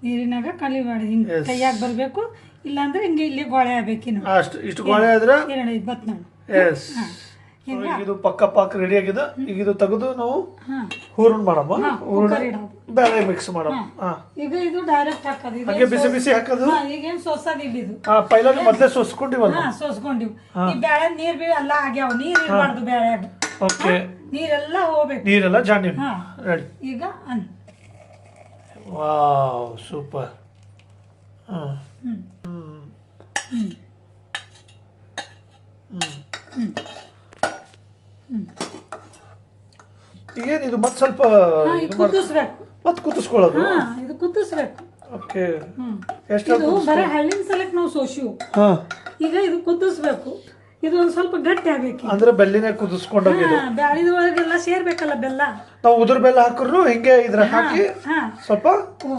ನೀರಿನಾಗ ಕಲಿಬಾರ್ದು ಹಿಂಗೆ. ಕೈಯಾಗ ಬರಬೇಕು. ಇಲ್ಲಾಂದ್ರೆ ಹಿಂಗೆ ಇಲ್ಲಿ ಗೋಳೆ ಆಗ್ಬೇಕಿನ್ನು ಅಷ್ಟು ಇಷ್ಟು ಗೋಳೆ ಆದ್ರೆ? ಎರಡು ನೋಡು ಎಸ್ ಇದು ಪಕ್ಕ ಪಾಕ ರೆಡಿ ಆಗಿದೆ. ಈಗ ಇದು ತೆಗೆದು ನಾವು ಹೂರಣ ಮಾಡಮ್ಮ. ಹೂರ್ಣ ಬೇರೆ ಮಿಕ್ಸ್ ಮಾಡಮ್ಮ. ಹಾ. ಈಗ ಇದು ಡೈರೆಕ್ಟ್ ಹಾಕೋದು. ಹಾಗೆ ಬಿಸಿ ಬಿಸಿ ಹಾಕೋದು? ಈಗ ಈಗೇನು ಸೋಸೋದು ಇದು ಹಾ ಪೈಲ ಮೊದಲೇ ಸೋಸ್ಕೊಂಡಿವಲ್ಲ ಹಾ ಸೋಸ್ಕೊಂಡಿವ್. ಈ ಬೇಳೆ ನೀರ್ ಬಿ ಎಲ್ಲ ಆಗ್ಯಾವ. ನೀರು ಇರಬಾರ್ದು ಬೇಳೆ ಓಕೆ. ನೀರೆಲ್ಲ ಹೋಗ್ಬೇಕು. ನೀರೆಲ್ಲ ಜಾಣಿ ರೆಡಿ. ಈಗ ಅನ್ ವಾವ್ ಸೂಪರ್. ಹಾಂ. ಈಗೇನು ಇದು ಮತ್ತೆ ಸ್ವಲ್ಪ ಈಗ ಕುದಿಸ್ಬೇಕು ಮತ್ತೆ ಇದು ಇದು ಬರೀ ಹಳ್ಳಿನ ಸಲಕ್ ನಾವು ಸೋಸಿವು ಈಗ ಇದು ಕುದಿಸ್ಬೇಕು ಇದು ಒಂದ್ ಸ್ವಲ್ಪ ಗಟ್ಟಿ ಆಗಬೇಕು ಅಂದ್ರೆ ಬೆಲ್ಲಿನೇ ಕುದಿಸ್ಕೊಂಡು ಹಾ ಬ್ಯಾಳಿದ ಒಳಗೆಲ್ಲ ಸೇರ್ಬೇಕಲ್ಲ ಬೆಲ್ಲ? ನಾವು ಉದುರ್ ಬೆಲ್ಲ ಹಾಕಿದ್ರು ಹಿಂಗೆ ಇದ್ರ ಹಾಕಿ ಸ್ವಲ್ಪ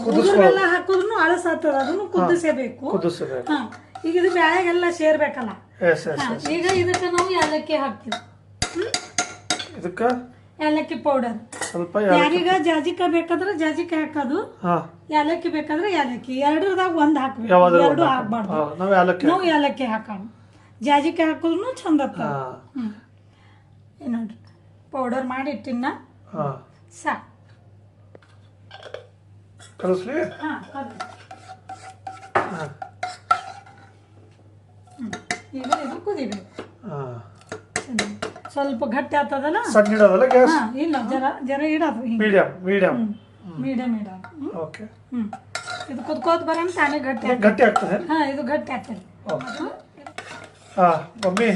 ಉದುರು ಬೆಲ್ಲ ಹಾಕಿದ್ರು ಅಳಸಾತದ ಅದನ್ನು ಕುದಿಸಬೇಕು. ಕುದಿಸಬೇಕು. ಈಗ ಇದು ಬ್ಯಾಳೆಗೆಲ್ಲ ಸೇರ್ಬೇಕಲ್ಲ? ಈಗ ಇದಕ್ಕೆ ನಾವು ಏಲಕ್ಕಿ ಹಾಕ್ತೀವಿ. ಇದಕ್ಕೆ? ಏಲಕ್ಕಿ ಪೌಡರ್. ಸ್ವಲ್ಪ ಯಾರಿಗ ಜಾಜಿಕಾಯಿ ಬೇಕಾದ್ರೆ ಜಾಜಿಕಾಯಿ ಹಾಕೋದು ಯಾಲಕ್ಕಿ ಏಲಕ್ಕಿ ಬೇಕಾದ್ರೆ ಏಲಕ್ಕಿ. ಎರಡರದಾಗ ಒಂದ್ ಹಾಕ್ಬೇಕು. ಎರಡು ಹಾಕಬಾರ್ದು. ನಾವು ಏಲಕ್ಕಿ ಹಾಕೋಣ. ಜಾಜಿಕಾಯಿ ಹಾಕಿದ್ರು ಚಂದ ಆಗ್ತದೆ ನೋಡ್ರಿ ಪೌಡರ್ ಮಾಡಿ ಇಟ್ಟಿನ ಸಾಕು ಹ್ಮ್. ಈಗ ಇದು ಕುದಿಬೇಕು ಹಾಂ. ಸ್ವಲ್ಪ ಗಟ್ಟಿ ಆಗ್ತದಲ್ಲ? ಸಣ್ಣ ಇಡೋದಲ್ಲ ಗ್ಯಾಸ್? ಇಲ್ಲ ಜರ ಜರ ಇಡೋದು ಮೀಡಿಯಂ ಮೀಡಿಯಂ. ಮೀಡಿಯಮ್ ಇಡೋದು ಓಕೆ. ಹ್ಞೂ ಇದು ಕುದ್ಕೋತ ಬರೋಣ ತಾನೇ ಗಟ್ಟಿ ಗಟ್ಟಿ ಆಗ್ತದೆ? ಹಾ ಇದು ಗಟ್ಟಿ ಆಗ್ತದೆ. ಓಕೆ. ಹಾಂ ಮಮ್ಮಿ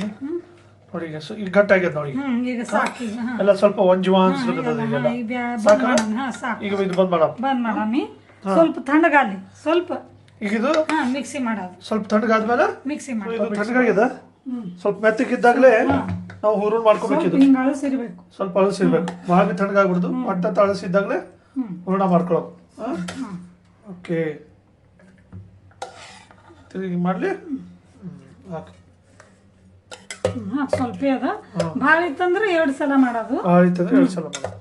ನೋಡಿ ಈಗ ಸು- ಈಗ ನೋಡಿ. ಹ್ಮ್ ಈಗ ಸಾಕು ಹಾ. ಎಲ್ಲ ಸ್ವಲ್ಪ ಒಂಜುವ ಈಗೆಲ್ಲ ಈಗ ಬ್ಯಾ- ಬಂದ್ ಸಾಕಾ? ಮಾಡೋಣ ಹಾ ಸಾಕು. ಈಗ ಇದು ಬಂದ್ ಮಾಡಮ್ಮ ಬಂದ್ ಸ್ವಲ್ಪ ತಣ್ಣಗಾಲಿ ಸ್ವಲ್ಪ. ಈಗ ಇದು? ಹಾ ಮಿಕ್ಸಿ ಮಾಡೋದು. ಸ್ವಲ್ಪ ತಣ್ಣಗಾದ್ಮೇಲೆ ಮಿಕ್ಸಿ ಇದು ಮಾಡಿ ತಣ್ಣಗಾಗ್ಯದ ಹ್ಮ್. ಸ್ವಲ್ಪ ಮೆತ್ತಗಿದ್ದಾಗಲೇ ನಾವು ಹೂರೂನ್ ಮಾಡ್ಕೋಬೇಕಿದು ಹಿಂಗ ಅಳಸಿರ್ಬೇಕು. ಸ್ವಲ್ಪ ಅಳಸಿರ್ಬೇಕು. ಭಾಳ ತಣ್ಣಗಾಗ್ಬಿಡ್ದು ಮಟ್ಟ ತಳಸಿದ್ದಾಗಲೇ ಹ್ಮ್. ಹೂರಣ ಮಾಡ್ಕೊಳ್ಳೋದು ಹ್ಮ್. ಓಕೆ. ತಿರುಗಿ ಮಾಡಲಿ? ಹಾಕಿ. ಹಾಕ್ ಸ್ವಲ್ಪ ಅದ. ಭಾಳ ಇತ್ತಂದ್ರೆ ಎರಡು ಸಲ ಮಾಡೋದು. ಆಯ್ತಂದ್ರೆ ಎರಡು ಸಲ ಮಾಡೋದು.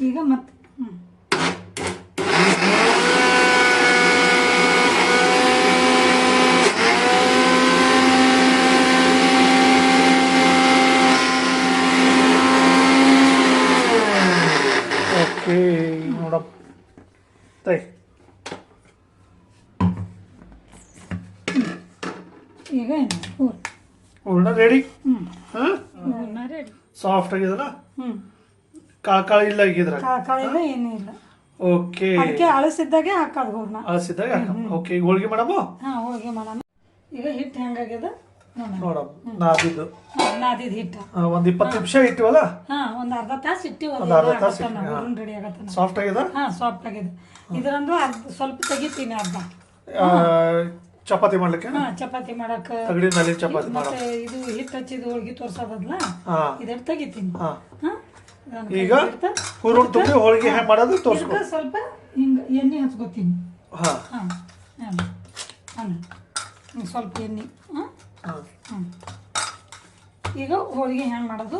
ಈಗ ಮತ್ತೆ ಹ್ಮ್ ಓಕೆ ನೋಡಪ್ಪ ತೈ ಈಗ ಏನು ಹೂರ್ ಹೂರಣ ರೆಡಿ ಸಾಫ್ಟ್ ಆಗಿದಲ್ಲ ಕಾಕಾಳ ಕಾಳು ಇಲ್ಲ ಆಗಿದ್ರ ಕಾಳು ಕಾಳಿಲ್ಲ ಏನೂ ಇಲ್ಲ ಓಕೆ ಅದಕ್ಕೆ ಅಳಸಿದ್ದಾಗೆ ಹಾಕೋದು ಹೂರ್ಣ. ಅಳಸಿದಾಗ ಓಕೆ ಈಗ ಹೋಳಿಗೆ ಮಾಡಮ್ಮ ಹಾಂ ಹೋಳಿಗೆ ಮಾಡಮ್ಮ ಈಗ ಹಿಟ್ಟು ಹೆಂಗಾಗ್ಯದ? ನೋಡಮ್ಮ ನಾದಿದ್ದು. ನಾದಿದ್ದು ನಾದಿದ ಹಿಟ್ಟು. ಒಂದು ಇಪ್ಪತ್ತು ನಿಮಿಷ ಇಟ್ಟಿವಲ್ಲ? ಹಾಂ ಒಂದು ಅರ್ಧ ತಾಸು ಇಟ್ಟಿವಲ್ಲ ಅರ್ಧ ತಾಸು ರೆಡಿ ಆಗತ್ತೆ ಸಾಫ್ಟ್ ಆಗಿದೆ? ಹಾಂ ಸಾಫ್ಟ್ ಆಗಿದೆ ಇದರಂದು ಅರ್ಧ ಸ್ವಲ್ಪ ತೆಗಿತೀನಿ ಅರ್ಧ. ಚಪಾತಿ ಮಾಡ್ಲಿಕ್ಕೆ? ಹಾಂ ಚಪಾತಿ ಮಾಡಕ್ಕೆ ತಗಡಿ ಮೇಲೆ ಚಪಾತಿ ಮಾಡ ಮತ್ತೆ ಇದು ಹಿಟ್ಟು ಹಚ್ಚಿದ ಹೋಳಿಗೆ ತೋರ್ಸೋದಲ್ಲ? ಹಾ. ಇದೆರಡು ತೆಗಿತೀನಿ. ಹಾ. ಹಾಂ? ಈಗ ಹೂರಣ ತುಂಬಿ ಹೋಳಿಗೆ ಹೆಂಗ್ ಮಾಡೋದು ತೋರ್ಸ್ಕೊ. ಇದಕ್ಕೆ ಸ್ವಲ್ಪ ಹಿಂಗೆ ಎಣ್ಣೆ ಹಚ್ಕೋತೀನಿ. ಹಾ. ಹಾಂ ಹಾಂ ಹಾಂ ಸ್ವಲ್ಪ ಎಣ್ಣೆ. ಹಾಂ? ಹಾ. ಹ್ಮ್. ಈಗ ಹೋಳಿಗೆ ಹೆಂಗೆ ಮಾಡೋದು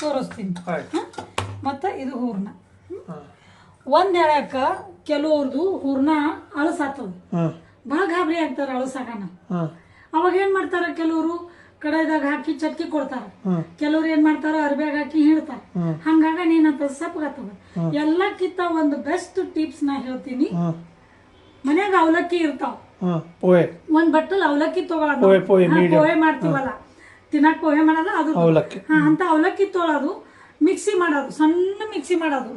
ತೋರಿಸ್ತೀನಿ. ಆಯ್ತು. ಮತ್ತು ಇದು ಹೂರ್ಣ. ಹಾ. ಒಂದು ಹೇಳಕ್ಕೆ ಕೆಲವ್ರದ್ದು ಹೂರ್ಣ ಅಳಸಾತದ. ಭಾಳ ಗಾಬರಿ ಆಗ್ತಾರ ಅಳಸಾಗಣ ಅವಾಗ ಏನ್ ಮಾಡ್ತಾರ ಕೆಲವರು? ಕಡಾಯ್ದಾಗ ಹಾಕಿ ಚಟ್ಕಿ ಕೊಡ್ತಾರ. ಕೆಲವ್ರು ಏನ್ ಮಾಡ್ತಾರ? ಅರ್ಬ್ಯಾಗ ಹಾಕಿ ಹೇಳ್ತಾರ ಹಂಗಾಗ ನೀನಂತ ಸಪ್ಪಗಾತದ ಎಲ್ಲಕ್ಕಿಂತ ಒಂದು ಬೆಸ್ಟ್ ಟಿಪ್ಸ್ ನಾ ಹೇಳ್ತೀನಿ. ಮನ್ಯಾಗ ಅವಲಕ್ಕಿ ಇರ್ತಾವ. ಒಂದ್ ಬಟ್ಟಲ್ ಅವಲಕ್ಕಿ medium. ಪೋಹೆ ಮಾಡ್ತೀವಲ್ಲ. ತಿನ್ನಕ್ ಪೋಹೆ ಮಾಡಲ್ಲ ಅದು ಹಾ ಅಂತ ಅವಲಕ್ಕಿ ತೊಳೋದು ಮಿಕ್ಸಿ ಮಾಡೋದು ಸಣ್ಣ ಮಿಕ್ಸಿ ಮಾಡೋದು.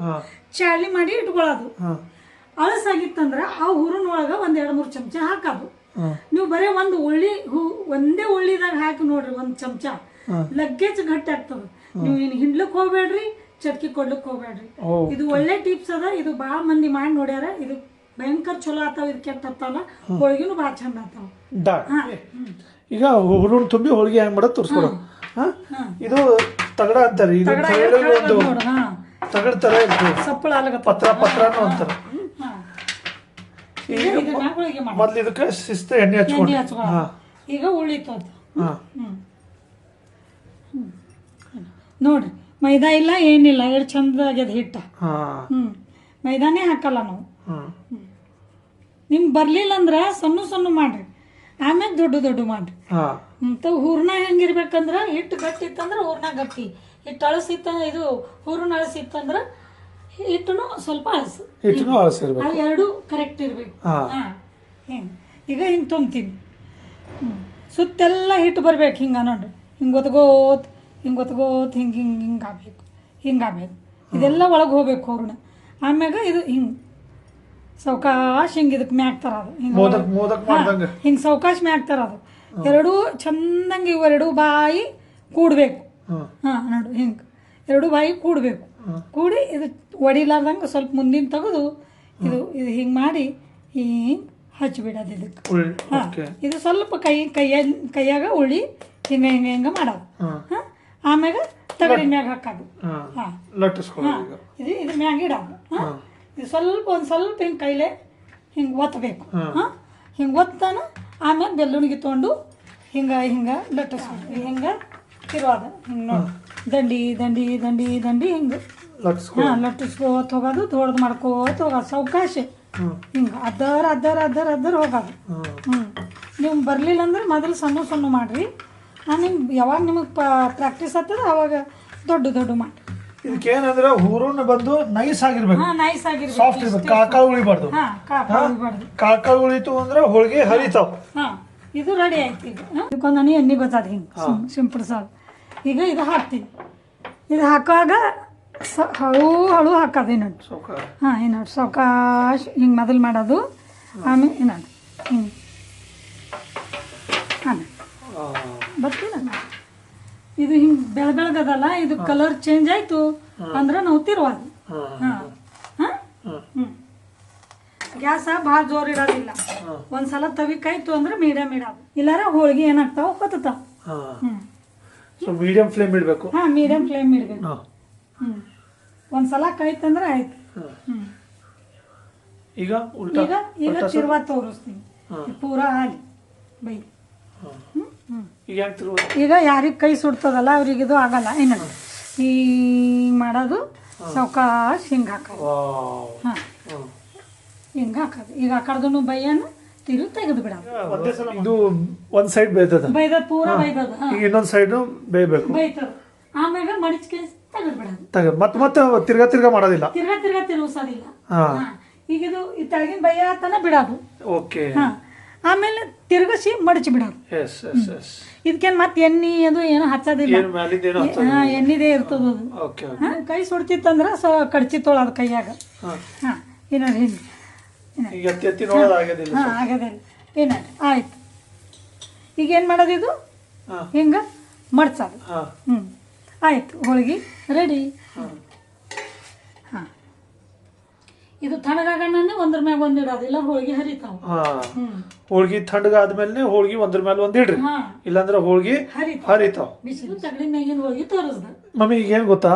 ಚಾಳಿ ಮಾಡಿ ಇಟ್ಕೊಳ್ಳೋದು. ಅಳಸಾಗಿತ್ತಂದ್ರ ಆ ಹೂರಿನ ಒಳಗ ಒಂದ್ ಎರಡ್ ಮೂರ್ ಚಮಚ ಹಾಕೋದು. ನೀವು ಬರೀ ಒಂದು ಉಳ್ಳಿ ಹೂ ಒಂದೇ ಉಳ್ಳಿದಾಗ ಹಾಕಿ ನೋಡ್ರಿ ಒಂದ್ ಚಮಚ. ಲಗ್ಗೇಜ್ ಗಟ್ಟಿ ಆಗ್ತದ. ನೀವು ಇನ್ ಹಿಂಡ್ಲಕ್ ಹೋಗ್ಬೇಡ್ರಿ ಚಟ್ಕಿ ಕೊಡ್ಲಕ್ ಹೋಗ್ಬೇಡ್ರಿ. ಇದು ಒಳ್ಳೆ ಟಿಪ್ಸ್ ಅದ ಇದು ಭಾಳ ಮಂದಿ ಮಾಡಿ ನೋಡ್ಯಾರ ಇದು ಭಯಂಕರ ಚಲೋ ಆತಾವ ಇದು ಕೆಟ್ಟ ಹತ್ತಲ್ಲ ಹೋಳಿಗೆನು ಭಾಳ ಚಂದ ಆತಾವ. ಈಗ ಹುರುಣ್ ತುಂಬಿ ಹೋಳಿಗೆ ಹೆಂಗ್ ಮಾಡೋದು ತೋರಿಸ್ಕೊಡು. ಇದು ತಗಡ ಅಂತಾರೆ ಇದು ತಗಡ ಒಂದು ಹಾ. ತಗಡ ತರ ಇರ್ತದೆ. ಸಪ್ಪಳ ಅಲಗ ಪತ್ರ ಪತ್ರನು ಅಂತಾರೆ ಹಾ ಈಗ ಈಗ ಇದನ್ನ ಹೋಳಿಗೆ ಮಾಡಿ ಮೊದ್ಲು ಇದಕ್ಕೆ ಶಿಸ್ತು ಎಣ್ಣೆ ಹಚ್ಕೊಂಡು. ಎಣ್ಣೆ ಈಗ ಉಳಿತದ ಹಾ. ನೋಡ್ರಿ ಮೈದಾ ಇಲ್ಲ ಏನಿಲ್ಲ ಎರಡು ಚಂದ ಆಗ್ಯದ ಹಿಟ್ಟ. ಹ್ಮ್. ಮೈದಾನೇ ಹಾಕಲ್ಲ ನಾವು. ನಿಮ್ ನಿಮ್ಗೆ ಬರ್ಲಿಲ್ಲ ಅಂದ್ರೆ ಸಣ್ಣ ಸಣ್ಣ ಮಾಡ್ರಿ. ಆಮೇಲೆ ದೊಡ್ಡ ದೊಡ್ಡ ಮಾಡ್ರಿ. ಮತ್ತು ಹೂರ್ಣ ಹೆಂಗಿರ್ಬೇಕಂದ್ರೆ ಹಿಟ್ಟು ಗಟ್ಟಿ ಇತ್ತಂದ್ರೆ ಹೂರ್ಣ ಗಟ್ಟಿ. ಹಿಟ್ಟು ಅಳಸಿತ್ತ ಇದು ಹೂರ್ಣ ಅಳಸಿತ್ತಂದ್ರೆ ಹಿಟ್ಟನು ಸ್ವಲ್ಪ ಅಳಸು ಹಿಟ್ಟನು ಇರಬೇಕು. ಅವು ಎರಡು ಕರೆಕ್ಟ್ ಇರಬೇಕು. ಹಾ. ಹಿಂಗೆ ಈಗ ಹಿಂಗೆ ತುಂಬ್ತೀನಿ. ಸುತ್ತೆಲ್ಲ ಹಿಟ್ಟು ಬರ್ಬೇಕು ಹಿಂಗೆ ನೋಡ್ರಿ. ಹಿಂಗೆ ಒತ್ಗೋತ್ ಹಿಂಗೆ ಒತ್ಗೋತ್ ಹಿಂಗೆ ಹಿಂಗೆ ಹಿಂಗೆ ಆಗಬೇಕು. ಹಿಂಗೆ ಆಗ್ಬೇಕು. ಇದೆಲ್ಲ ಒಳಗೆ ಹೋಗ್ಬೇಕು ಹೂರ್ಣ ಆಮ್ಯಾಗ ಇದು ಹಿಂಗೆ. ಸೌಕಾಶ ಹಿಂಗೆ ಇದಕ್ಕೆ ಮ್ಯಾಕ್ತಾರ ಅದು. ಹಿಂಗೆ ಹಿಂಗೆ ಸೌಕಾಶ ಮ್ಯಾಕ್ತಾರ ಅದು. ಎರಡೂ ಚಂದಂಗೆ ಇವೆರಡು ಬಾಯಿ ಕೂಡಬೇಕು. ಹಾಂ ನೋಡು ಹಿಂಗೆ. ಎರಡು ಬಾಯಿ ಕೂಡಬೇಕು. ಕೂಡಿ ಇದು ಒಡಿಲಾರ್ದಂಗೆ ಸ್ವಲ್ಪ ಮುಂದಿನ ತೆಗೆದು ಇದು ಇದು ಹಿಂಗೆ ಮಾಡಿ ಹಿಂಗೆ ಹಚ್ಚಿಬಿಡೋದು ಇದಕ್ಕೆ ಹಾಂ ಇದು ಸ್ವಲ್ಪ ಕೈ ಕೈಯ ಕೈಯಾಗ ಉಳಿ ಹಿಂಗೆ ಹಿಂಗೆ ಹಿಂಗೆ ಮಾಡೋದು. ಹಾಂ. ಆಮ್ಯಾಗ ತಗಡಿ ಮ್ಯಾಗ ಹಾಕೋದು. ಹಾಂ ಹಾಂ. ಇದು ಇದು ಇದ್ರ ಮ್ಯಾಗ ಇಡೋದು. ಹಾಂ ಇದು ಸ್ವಲ್ಪ ಒಂದು ಸ್ವಲ್ಪ ಹಿಂಗೆ ಕೈಲೇ ಹಿಂಗೆ ಒತ್ತಬೇಕು ಹಾಂ. ಹಿಂಗೆ ಒತ್ತಾನ ಆಮೇಲೆ ಬೆಲ್ಲುಣಿಗೆ ತೊಗೊಂಡು ಹಿಂಗೆ ಹಿಂಗೆ ಲಟ್ಟಿಸ್ಬೇಕು. ಹಿಂಗೆ ಇರೋದು. ಹಿಂಗೆ ನೋಡಿ. ದಂಡಿ ದಂಡಿ ದಂಡಿ ದಂಡಿ ಹಿಂಗೆ ಹಾಂ ಲಟ್ಟಿಸ್ಕೋತ ಹೋಗೋದು ದೊಡ್ಡದು ಮಾಡ್ಕೋತ ಹೋಗೋದು ಸಾವಕಾಶ. ಹಿಂಗೆ ಅದರ ಅದರ ಅದರ ಅದರ ಹೋಗೋದು. ಹ್ಞೂ ನೀವು ಬರಲಿಲ್ಲ ಅಂದ್ರೆ ಮೊದಲು ಸಣ್ಣ ಸಣ್ಣ ಮಾಡಿರಿ. ನಾನು ನಿಮ್ಗೆ ಯಾವಾಗ ನಿಮಗೆ ಪ್ರಾಕ್ಟೀಸ್ ಆಗ್ತದೆ ಅವಾಗ ದೊಡ್ಡ ದೊಡ್ಡ ಮಾಡಿ. ಇದಕ್ಕೆ ಏನಂದ್ರೆ ಹೂರಣ ಬಂದು ನೈಸ್ ಆಗಿರ್ಬೇಕು. ನೈಸ್ ಆಗಿರ್ಬೇಕು. ಸಾಫ್ಟ್ ಇರ್ಬೇಕು. ಕಾಕಾಳು ಉಳಿಬಾರ್ದು. ಕಾಕಾಳು ಉಳಿತು ಅಂದ್ರೆ ಹೋಳಿಗೆ ಹರಿತಾವ್. ಹಾಂ ಇದು ರೆಡಿ ಆಯ್ತು ಈಗ? ಇದಕ್ಕೊಂದು ಎಣ್ಣೆ ಬರ್ತದೆ ಹಿಂಗೆ. ಸಿಂಪಡಿಸೋದು ಈಗ ಇದು ಹಾಕ್ತೀನಿ. ಇದು ಹಾಕುವಾಗ ಸ ಹಳು ಹಳು ಹಾಕೋದು ಇನ್ನೊಂದು ಹಾಂ ಇನ್ನೊಂದು ಸಾವಕಾಶ ಹಿಂಗೆ ಮೊದಲು ಮಾಡೋದು. ಆಮೇಲೆ ಇನ್ನೊಂದು ಹಿಂಗೆ. ಹಾಂ ಬರ್ತೀನ ಇದು ಹಿಂಗೆ ಬೆಳ ಬೆಳಗದಲ್ಲ ಇದು ಕಲರ್ ಚೇಂಜ್ ಆಯಿತು ಅಂದ್ರೆ ನಾವು ತಿರುವ ಹಾಂ. ಹಾಂ. ಹ್ಞೂ ಗ್ಯಾಸ ಭಾಳ ಜೋರು ಇರೋದಿಲ್ಲ. ಒಂದ್ಸಲ ತವಿ ಕಾಯ್ತು ಅಂದ್ರೆ ಮೀಡಿಯಮ್ ಇಡೋದು. ಇಲ್ಲಾರ ಹೋಳಿಗೆ ಏನಾಗ್ತಾವ ಹೊತ್ತಾವ ಹಾಂ. ಹ್ಞೂ ಸೊ ಮೀಡಿಯಂ ಫ್ಲೇಮ್ ಇಡಬೇಕು. ಹಾಂ ಮೀಡಿಯಂ ಫ್ಲೇಮ್ ಇಡಬೇಕು. ಹಾಂ ಸಲ ಒಂದ್ಸಲ ಕಾಯ್ತಂದ್ರೆ ಆಯ್ತು. ಹ್ಞೂ ಈಗ ಉಲ್ಟಾ? ಈಗ ಈಗ ತಿರುವ ತೋರಿಸ್ತೀನಿ. ಪೂರ ಪೂರಾ ಹಾಲಿ. ಬೈ. ಹಾಂ. ಹ್ಞೂ ಹ್ಞೂ ಈಗ ಹೆಂಗೆ ತಿರುವುದು ಈಗ ಯಾರಿಗೆ ಕೈ ಸುಡ್ತದಲ್ಲ ಅವ್ರಿಗೆ ಇದು ಆಗಲ್ಲ ಏನು ಈ ಮಾಡೋದು ಸಾವಕಾಶ ಹಿಂಗೆ ಹಾಕೋದು. ವಾವ್. ಹಾಂ. ಹಿಂಗೆ ಹಾಕೋದು. ಈಗ ಆ ಕಡ್ದು ಬೈಯನ್ನು ತಿರು ತೆಗೆದು ಬಿಡೋದು. ಒಂದೇ ಸಲ ಇದು ಒಂದ್ ಸೈಡ್ ಬೇಯ್ತದ? ಬೈದ ಪೂರ ಬೈದದ ಈಗ ಇನ್ನೊಂದ್ ಸೈಡ್ ಬೇಯ್ಬೇಕು. ಬೈತದ ಆಮ್ಯಾಗ ಮಡಿಚ್ಕೆ ತೆಗೆದು ಬಿಡೋದು ತಗ ಮತ್ ಮತ್ತೆ ತಿರ್ಗಾ ತಿರ್ಗಾ ಮಾಡೋದಿಲ್ಲ. ತಿರ್ಗಾ ತಿರ್ಗಾ ತಿರುಗಿಸೋದಿಲ್ಲ. ಹಾ. ಈಗ ಇದು ಈ ತೆಳಗಿನ ಬೈಯ ತನ ಬಿಡೋದು. ಓಕೆ. ಹಾಂ. ಆಮೇಲೆ ತಿರುಗಿಸಿ ಮಡಚಿ ಬಿಡೋದು. ಎಸ್ ಎಸ್ ಎಸ್ ಇದಕ್ಕೇನು ಮತ್ತೆ ಎಣ್ಣೆ ಅದು ಏನೋ ಹಚ್ಚೋದಿಲ್ಲ. ಏನು ಮ್ಯಾಲಿಂದ ಏನು ಹಾ ಎಣ್ಣಿದೇ ಇರ್ತದ ಅದು ಓಕೆ. ಹಾ, ಕೈ ಸುಡ್ತಿತ್ತಂದ್ರೆ ಸೊ ಕಡ್ಚಿತ್ತೋಳ ಅದು ಕೈಯಾಗ. ಹಾಂ. ಹಾಂ ಏನೋ ಹಿಂಗೆ ಈಗ ಎತ್ತಿ ಎತ್ತಿ ನೋಡೋದು ಆಗೋದಿಲ್ಲ ಹಾಂ ಆಯ್ತು. ಈಗ ಏನು ಮಾಡೋದು ಇದು? ಹಾಂ. ಹಿಂಗೆ ಮಡ್ಸೋದು. ಹಾಂ. ಹ್ಞೂ ಆಯ್ತು ಹೋಳಿಗೆ ರೆಡಿ ಹಾಂ. ಇದು ತಣ್ಣಗಾಗಣ್ಣನೇ ಒಂದ್ರ ಮ್ಯಾಗ ಒಂದ್ ಇಡೋದು ಇಲ್ಲ ಹೋಳಿಗೆ ಹರಿತಾವ. ಹೋಳಿಗೆ ತಣ್ಣಗಾದ್ಮೇಲೆ ಹೋಳ್ಗಿ ಒಂದ್ರ ಮೇಲೆ ಒಂದ್ ಇಡ್ರಿ. ಇಲ್ಲಾಂದ್ರೆ ಹೋಳ್ಗಿ ಹರಿತಾವ. ಬಿಸಿಲು ತಗಡಿ ಮ್ಯಾಗಿನ ಹೋಳಿಗೆ ತೋರಿಸ್ದ. ಮಮ್ಮಿ ಈಗ ಏನ್ ಗೊತ್ತಾ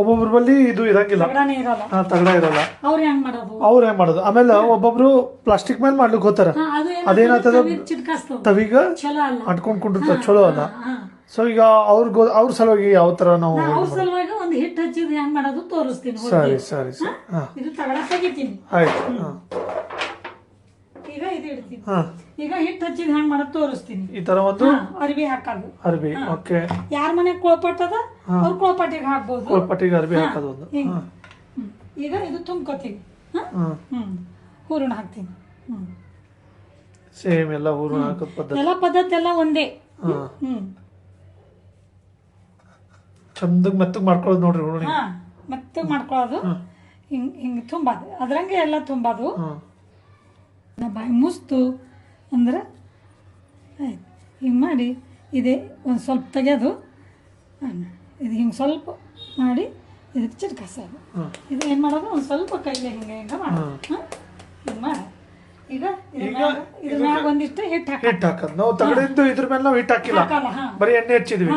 ಒಬ್ಬೊಬ್ರ ಬಲ್ಲಿ ಇದು ಇರಂಗಿಲ್ಲ. ಹಾ ತಗಡ ಇರಲ್ಲ. ಅವ್ರು ಹೆಂಗ್ ಮಾಡೋದು? ಅವ್ರು ಏನ್ ಮಾಡೋದು? ಆಮೇಲೆ ಒಬ್ಬೊಬ್ರು ಪ್ಲಾಸ್ಟಿಕ್ ಮೇಲೆ ಮಾಡ್ಲಿಕ್ಕೆ ಹೋತಾರ ಅದೇನಾಗ್ತದ? ತವಿಗ ಅಂಟ್ಕೊಂಡ್ ಕುಂಡಿರ್ತಾವ ಚಲೋ ಅಲ್ಲ. ಸೊ ಈಗ ಅವ್ರ ಗೊ ಅವ್ರ ಸಲುವಾಗಿ ಯಾವ ತರ ನಾವು ಅವ್ರ ಸಲುವಾಗಿ ಒಂದು ಹಿಟ್ಟು ಹಚ್ಚಿದ್ರೆ ಹೆಂಗ್ ಮಾಡೋದು ತೋರಿಸ್ತೀನಿ ಸರಿ ಸರಿ ಇದು ತಗಡ ತೆಗಿತೀನಿ. ಆಯ್ತು ಈಗ ಇದು ಇಡ್ತೀನಿ. ಹಾ. ಈಗ ಹಿಟ್ಟು ಹಚ್ಚಿದ ಹೆಂಗ್ ಮಾಡೋದು ತೋರಿಸ್ತೀನಿ. ಈ ತರ ಒಂದು ಅರ್ಬಿ ಹಾಕೋದು. ಅರ್ಬಿ ಓಕೆ. ಯಾರ ಮನೆ ಕೋಪಟ್ ಅದ ಅವ್ರ ಕೋಪಟ್ಟಿಗೆ ಹಾಕ್ಬೋದು. ಕೋಲ್ಪಟ್ಟಿಗೆ ಅರ್ಬಿ ಹಾಕೋದು ಒಂದು. ಈಗ ಇದು ತುಂಬ್ಕೋತೀವಿ ಹೂರಣ ಹಾಕ್ತೀನಿ. ಸೇಮ್ ಎಲ್ಲ ಹೂರಣ ಹಾಕೋ ಪದ್ಧತಿ. ಎಲ್ಲ ಪದ್ಧತಿ ಎಲ್ಲ ಒಂದೇ. ಹ್ಮ್. ಚಂದಗ್ ಮೆತ್ತಗ್ ಮಾಡ್ಕೊಳ್ಳೋದು ನೋಡ್ರಿ ಹೂರ್ಣಿ ಹಾ ಮತ್ತೆ ಮಾಡ್ಕೊಳ್ಳೋದು. ಹಿಂಗ್ ಹಿಂಗ್ ತುಂಬೋದು. ಅದ್ರಂಗೆ ಎಲ್ಲ ತುಂಬೋದು. ಬಾಯಿ ಮುಸ್ತು. ಅಂದ್ರೆ ಆಯ್ತು ಹಿಂಗೆ ಮಾಡಿ ಇದೇ ಒಂದು ಸ್ವಲ್ಪ ತೆಗೆದು ಅನ್ನ. ಇದು ಹಿಂಗೆ ಸ್ವಲ್ಪ ಮಾಡಿ ಇದಕ್ಕೆ ಚಿಟ್ಕಸೋದು ಇದು ಏನು ಮಾಡೋದು? ಒಂದು ಸ್ವಲ್ಪ ಕೈಲಿ ಹಿಂಗೆ ಹಿಂಗೆ ಮಾಡೋದು ಹಾಂ. ಹಿಂಗೆ ಮಾಡಿ. ಈಗ ಇದ್ರ ಮ್ಯಾಗ ಇದ್ರ ಮ್ಯಾಗ ಒಂದಿಷ್ಟು ಹಿಟ್ಟು ಹಾಕಿ ಹಿಟ್ ಹಾಕೋದು. ನಾವು ತಗಡಿಂದು ಇದ್ರ ಮೇಲೆ ನಾವು ಹಿಟ್ ಹಾಕಿಲ್ಲ. ಬರೀ ಎಣ್ಣೆ ಹಚ್ಚಿದ್ವಿ.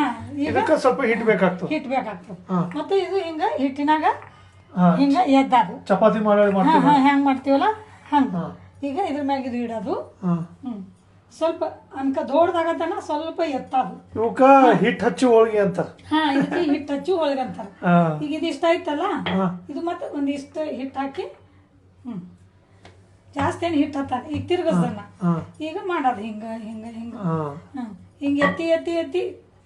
ಇದಕ್ಕ ಸ್ವಲ್ಪ ಹಿಟ್ ಬೇಕಾಗ್ತದೆ. ಹಿಟ್ಟು ಬೇಕಾಗ್ತದೆ. ಮತ್ತೆ ಇದು ಹಿಂಗೆ ಹಿಟ್ಟಿನಾಗ ಹಿಂಗ ಎದ್ದಾದು. ಚಪಾತಿ ಮಾಡೋದು ಹೆಂಗೆ ಮಾಡ್ತೀವಲ್ಲ? ಹಂಗ. ಈಗ ಇದ್ರ ಮ್ಯಾಗ ಇದು ಇಡೋದು. ಸ್ವಲ್ಪ ಅನ್ಕ ದೊಡ್ಡದಾಗತ್ತನ ಸ್ವಲ್ಪ ಎತ್ತದು. ಇವಕ್ಕ ಹಿಟ್ ಹಚ್ಚಿ ಹೋಳ್ಗಿ ಅಂತ ಹಾ ಇದಕ್ಕೆ ಹಿಟ್ಟು ಹಚ್ಚಿ ಹೋಳಿಗೆ ಅಂತ ಈಗ ಇದು ಇಷ್ಟ ಆಯ್ತಲ್ಲ? ಇದು ಮತ್ತೆ ಒಂದಿಷ್ಟು ಹಿಟ್ಟು ಹಾಕಿ ಹ್ಞೂ ಜಾಸ್ತಿ ಏನು ಹಿಟ್ಟು ಹತ್ತಾರ ಈಗ ತಿರ್ಗಸ್ದನ್ನ. ಈಗ ಮಾಡೋದು ಹಿಂಗೆ ಹಿಂಗೆ ಹಿಂಗೆ. ಹಿಂಗೆ ಎತ್ತಿ ಎತ್ತಿ ಎತ್ತಿ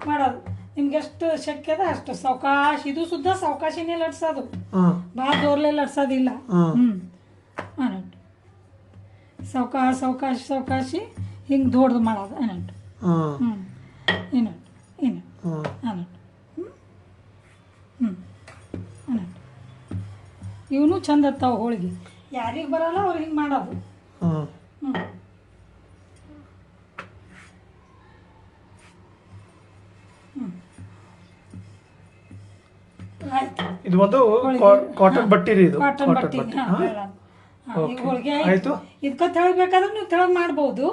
ಮಾಡೋದು. ನಿಮ್ಗೆ ಎಷ್ಟು ಶಕ್ಯ ಅದ ಅಷ್ಟು ಸಾವಕಾಶ ಇದು ಸುದ್ದ ಸಾವಕಾಶನೇ ಲಡ್ಸೋದು. ಭಾಳ ಜೋರ್ಲೆ ಲಟ್ಸೋದಿಲ್ಲ ಹ್ಮ್. ಹ್ಞೂ ಸಾವಕಾಶ ಸಾವಕಾಶ ಸಾವಕಾಶಿ ಹಿಂಗೆ ದೊಡ್ದು ಮಾಡೋದು. ಅನ್ನಟ್ಟು ಹಾ. ಹ್ಞೂ ಇನ್ನು ಹಾ. ಅನ್ನಟ್ಟು ಹ್ಞೂ ಅನ್ನಟ್ಟು ಇವನು ಚಂದ ಹತ್ತಾವ ಹೋಳಿಗೆ. ಯಾರಿಗೆ ಬರಲ್ಲ ಅವ್ರು ಹಿಂಗೆ ಮಾಡೋದು. ಇದು ಒಂದು ಕಾಟನ್ ಬಟ್ಟೆ ರೀ ಇದು. ಕಾಟನ್ ಬಟ್ಟೆ. ಈಗ ಹೋಳಿಗೆ ಆಯ್ತು. ಇದಕ್ಕ ತೆಳಬೇಕಾದ್ರೆ ನೀವು ತೆಳಗ್ ಮಾಡ್ಬೋದು.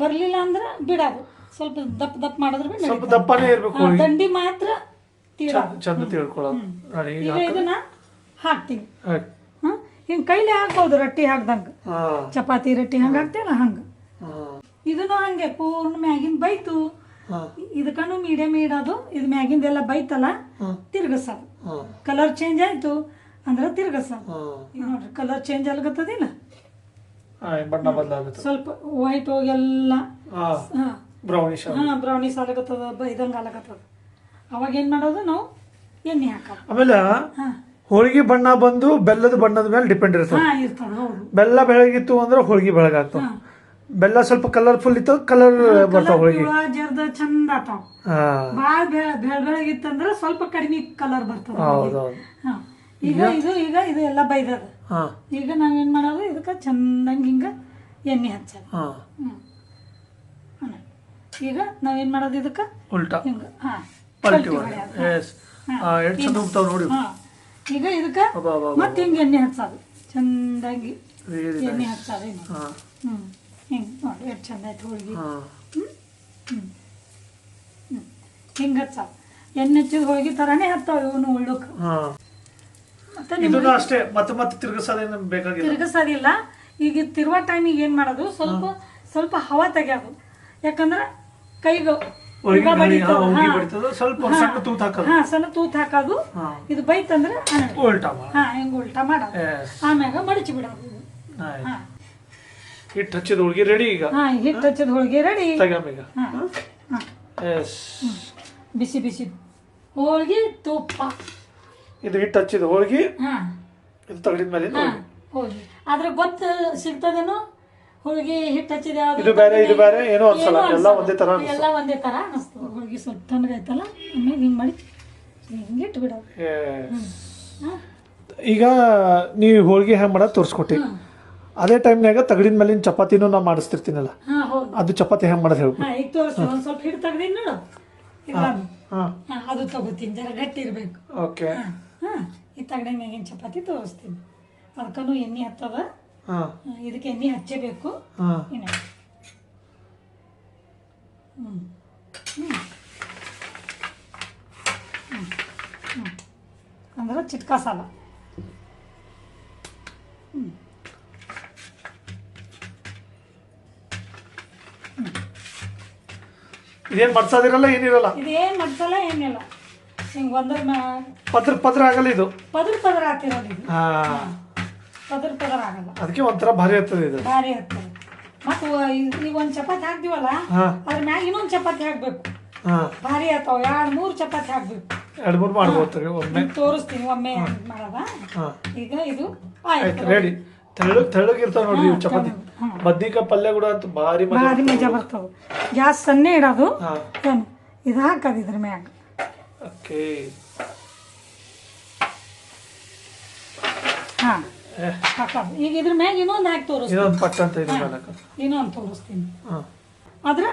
ಬರ್ಲಿಲ್ಲ ಅಂದ್ರೆ ಬಿಡೋದು. ಸ್ವಲ್ಪ ದಪ್ಪ ದಪ್ಪ ಮಾಡಿದ್ರೆ ಸ್ವಲ್ಪ ದಪ್ಪನೇ ಇರ್ಬೇಕು ಹೋಳಿಗೆ. ದಂಡಿ ಮಾತ್ರ ತೀರೋದು ಚಂದ ತಿಳ್ಕೊಳ್ಳೋದು. ನೋಡಿ ಈಗ ಈಗ ಇದನ್ನ ಹಾಕ್ತೀನಿ. ಆಯ್ತು. ಹಾಂ ಹಿಂಗೆ ಕೈಲಿ ಹಾಕ್ಬೋದು ರೊಟ್ಟಿ ಹಾಕ್ದಂಗ. ಹಾ. ಚಪಾತಿ ರೊಟ್ಟಿ ಹಂಗ ಹಾಕ್ತೀವಲ್ಲ ಹಂಗ. ಹಾ. ಇದನ್ನು ಹಂಗೆ ಪೂರ್ಣ ಮ್ಯಾಗಿನ ಬೈತು. ಹಾ. ಇದಕ್ಕೂ ಮೀಡಿಯಮ್ ಇಡೋದು ಇದು ಮ್ಯಾಗಿಂದೆಲ್ಲ ಬೈತಲ್ಲ ತಿರ್ಗಸ ತಿರ್ಗಸೋದು. ಹಾ. ಕಲರ್ ಚೇಂಜ್ ಆಯ್ತು ಅಂದ್ರೆ ತಿರ್ಗಸೋದು. ನೋಡ್ರಿ ಕಲರ್ ಚೇಂಜ್ ಆಗತ್ತದಿಲ್ಲ ಹಾ, ಬಣ್ಣ ಬದಲಾಗುತ್ತೆ. ಸ್ವಲ್ಪ ವೈಟ್ ಹೋಗೆಲ್ಲ ಎಲ್ಲ ಹಾಂ ಬ್ರೌನಿಶ್ ಹಾಂ ಬ್ರೌನಿಶ್ ಆಗತ್ತದ ಇದಂಗ ಆಗತ್ತದ ಅವಾಗ ಏನು ಮಾಡೋದು ನಾವು ಎಣ್ಣೆ ಹಾಕೋದು. ಆಮೇಲೆ ಹಾಂ. ಹೋಳಿಗೆ ಬಣ್ಣ ಬಂದು ಬೆಲ್ಲದ ಬಣ್ಣದ ಮೇಲೆ ಡಿಪೆಂಡ್ ಇರ್ತದೆ. ಹಾಂ ಇರ್ತದೆ ಹೌದು. ಬೆಲ್ಲ ಬೆಳಗಿತ್ತು ಅಂದ್ರೆ ಹೋಳಿಗೆ ಬೆಳಗಾಗ್ತಾವ ಹಾಂ. ಬೆಲ್ಲ ಸ್ವಲ್ಪ ಕಲರ್ಫುಲ್ ಇತ್ತು ಕಲರ್ ಬರ್ತಾವ ಹೋಳಿಗೆ ಜರ್ದ ಚಂದ ಆತಾವ ಭಾಳ ಬೆಳ ಬೆಳ ಸ್ವಲ್ಪ ಕಡಿಮೆ ಕಲರ್ ಬರ್ತದೆ ಹೌದೌದು. ಹಾಂ. ಈಗ ಇದು ಈಗ ಇದು ಎಲ್ಲ ಬೈದದ. ಹಾ. ಈಗ ನಾವೇನ್ ಮಾಡೋದು ಇದಕ್ಕ ಚಂದಂಗ ಹಿಂಗ ಎಣ್ಣೆ ಹಚ್ಚದ. ಈಗ ನಾವೇನ್ ಮಾಡೋದು ಇದಕ್ಕ? ಉಲ್ಟಾ. ಹಿಂಗ ಪಲ್ಟಿ ಎಸ್ ಎಷ್ಟು ಚಂದ ಹೋಗ್ತಾವ ನೋಡಿ. ಈಗ ಇದಕ್ಕ ಮತ್ತೆ ಹಿಂಗ ಎಣ್ಣೆ ಹಚ್ಚೋದು. ಚಂದಾಗಿ ಎಣ್ಣೆ ಹಚ್ಚದ ಹಚ್ಚೋದು ಇನ್ನು. ಹಾ. ಹ್ಞೂ ಹಿಂಗೆ ನೋಡಿ ಎಷ್ಟು ಚಂದ ಆಯ್ತು ಹೋಳಿಗೆ. ಹ್ಞೂ ಹ್ಞೂ ಹ್ಞೂ ಹಿಂಗೆ ಎಣ್ಣೆ ಹಚ್ಚಿದ ಹೋಳಿಗೆ ಥರನೇ ಹತ್ತಾವ ಇವನು ಉಳ್ಳಕ್ಕೆ ಮತ್ತೆ ನಿಮ್ಗೆ ಅಷ್ಟೇ ಮತ್ತೆ ಮತ್ತೆ ತಿರ್ಗಿಸೋದೇನು ಬೇಕಾಗಿಲ್ಲ. ತಿರುಗಿಸೋದಿಲ್ಲ. ಈಗ ತಿರುವ ಟೈಮಿಗೆ ಏನು ಮಾಡೋದು? ಸ್ವಲ್ಪ ಸ್ವಲ್ಪ ಹವಾ ತೆಗಿಯೋದು. ಯಾಕಂದ್ರೆ ಕೈಗೆ ಸ್ವಲ್ಪ. ಸಣ್ಣ ತೂತ್ ಹಾಕೋದು. ಹಾ ಸಣ್ಣ ತೂತ್ ಹಾಕೋದು. ಇದು ಬೈತಂದ್ರೆ. ಉಲ್ಟಾ ಮಾಡಿ. ಹಾ ಹಿಂಗೆ ಉಲ್ಟಾ ಮಾಡೋದು. ಆಮ್ಯಾಗ ಮಡಚಿ ಬಿಡೋದು. ಹಾ. ಹಿಟ್ಟು ಹಚ್ಚಿದ ಹೋಳಿಗೆ ರೆಡಿ ಈಗ? ಹಾ ಹಿಟ್ಟು ಹಚ್ಚಿದ ಹೋಳಿಗೆ ರೆಡಿ ಹಾ ಎಸ್ ಬಿಸಿ ಬಿಸಿ. ಹೋಳಿಗೆ ತುಪ್ಪ. ಇದು ಹಿಟ್ಟು ಹಚ್ಚಿದ ಹೋಳಿಗೆ? ಇದು ತಗಡಿದ ಮೇಲೆ ಹೋಳಿಗೆ. ಆದ್ರೆ ಗೊತ್ತು ಸಿಗ್ತದೇನು? ಹೋಳಿಗೆ ಹಿಟ್ಟು ಹಚ್ಚಿದ ಯಾವ್ದು ಇದು ಬೇರೆ, ಇದು ಬೇರೆ, ಏನೋ ಅನ್ಸಲ್ಲ. ಎಲ್ಲ ಒಂದೇ ತರ ಅನ್ಸುತ್ತೆ. ಎಲ್ಲ ಒಂದೇ ತರ ಅನಿಸ್ತದೆ ಹೋಳಿಗೆ ಸ್ವಲ್ಪ ತಣ್ಣಗಾಯ್ತಲ್ಲ ಆಮೇಲೆ ಹಿಂಗೆ ಮಾಡಿ ಹಿಂಗೆ ಇಟ್ಬಿಡೋದು. ಈಗ ನೀವು ಹೋಳಿಗೆ ಹೆಂಗೆ ಮಾಡೋದು ತೋರಿಸ್ಕೊಟ್ಟಿ. ಅದೇ ಟೈಮ್ನಾಗ ತಗಡಿನ ಮೇಲಿನ ಚಪಾತಿನೂ ನಾ ಮಾಡಿಸ್ತಿರ್ತೀನಲ್ಲ. ಹಾ ಹೌದು. ಅದು ಚಪಾತಿ ಹೆಂಗೆ ಮಾಡೋದು ಹೇಳ್ಬಿಟ್ಟು ಹಾ ಈಗ ತೋರಿಸ್ತೀನಿ ಒಂದು ಸ್ವಲ್ಪ ಹಿಟ್ಟು ತೆಗ್ದೀನಿ ನೋಡು. ಇದನ್ನು ಹಾಂ. ಹಾ ಅದು ತಗೋತೀನಿ ಜರ ಗಟ್ಟಿ ಇರಬೇಕು. ಓಕೆ. ಹಾ ಈ ತಗಡಿನ ಮ್ಯಾಗಿನ ಚಪಾತಿ ತೋರಿಸ್ತೀನಿ. ಅದಕ್ಕೂ ಎಣ್ಣೆ ಹತ್ತದ. ಹಾಂ. ಹಾ, ಇದಕ್ಕೆ ಎಣ್ಣೆ ಹಚ್ಚಬೇಕು. ಹಾಂ. ಇನ್ನು. ಹ್ಞೂ ಹ್ಞೂ ಹ್ಞೂ ಅಂದ್ರೆ ಚಿಟ್ಕಾಸಲ್ಲ ಇದೇನು ಮಡ್ಸೋದಿರಲ್ಲ ಏನಿರಲ್ಲ. ಇದೇನು ಮಡ್ಸಲ್ಲ ಏನಿಲ್ಲ. ಹಿಂಗೆ ಒಂದರ ಪದ್ರ ಪದ್ರ ಆಗಲ್ಲ ಇದು. ಪದ್ರ ಪದ್ರ ಆಗ್ತಿರೋದು ಇದು. ಹಾಂ. ಪದ್ರ ಪದ್ರ ಆಗಲ್ಲ. ಅದಕ್ಕೆ ಒಂಥರ ಭಾರಿ ಆಗ್ತದೆ ಇದು. ಭಾರಿ ಇರ್ತದೆ ಮತ್ತು ಈಗ ಒಂದು ಚಪಾತಿ ಹಾಕ್ತೀವಲ್ಲ ಹಾಂ. ಅದ್ರ ಮ್ಯಾಗ ಇನ್ನೊಂದು ಚಪಾತಿ ಹಾಕ್ಬೇಕು. ಹಾಂ. ಭಾರಿ ಆಗ್ತಾವ. ಎರಡು ಮೂರು ಚಪಾತಿ ಹಾಕ್ಬೇಕು. ಎರಡು ಮೂರು ಮಾಡ್ಬೋದು ಒಮ್ಮೆ. ತೋರಿಸ್ತೀನಿ ಒಮ್ಮೆ ಮಾಡೋದ. ಈಗ ಇದು ಆಯ್ತು ರೆಡಿ ತೆಳ್ಳಗ್ ತೆಳ್ಳಗಿರ್ತಾವ ನೋಡ್ರಿ ಇವು ಚಪಾತಿ. ಬದ್ನಿಕಾಯಿ ಪಲ್ಯ ಕೂಡ ಅಂತೂ ಭಾರಿ ಮಜಾ ಭಾರಿ ಮಜಾ ಬರ್ತಾವ. ಗ್ಯಾಸ್ ಸನ್ನೆ ಇಡೋದು. ಹಾಂ. ಏನು? ಇದು ಹಾಕೋದು ಇದ್ರ ಮ್ಯಾಗ. ಓಕೆ. ಹಾಂ. ಹಾಕೋದು ಈಗ ಇದ್ರ ಮ್ಯಾಗ ಇನ್ನೊಂದು ಹಾಕಿ ತೋರಿಸ್ತೀನಿ. ಇದೊಂದು ಪಟ್ಟ ಅಂತ ಇದು ಮಾಡಕ್ಕೆ ಇನ್ನೊಂದು ತೋರಿಸ್ತೀನಿ. ಹಾಂ. ಆದ್ರೆ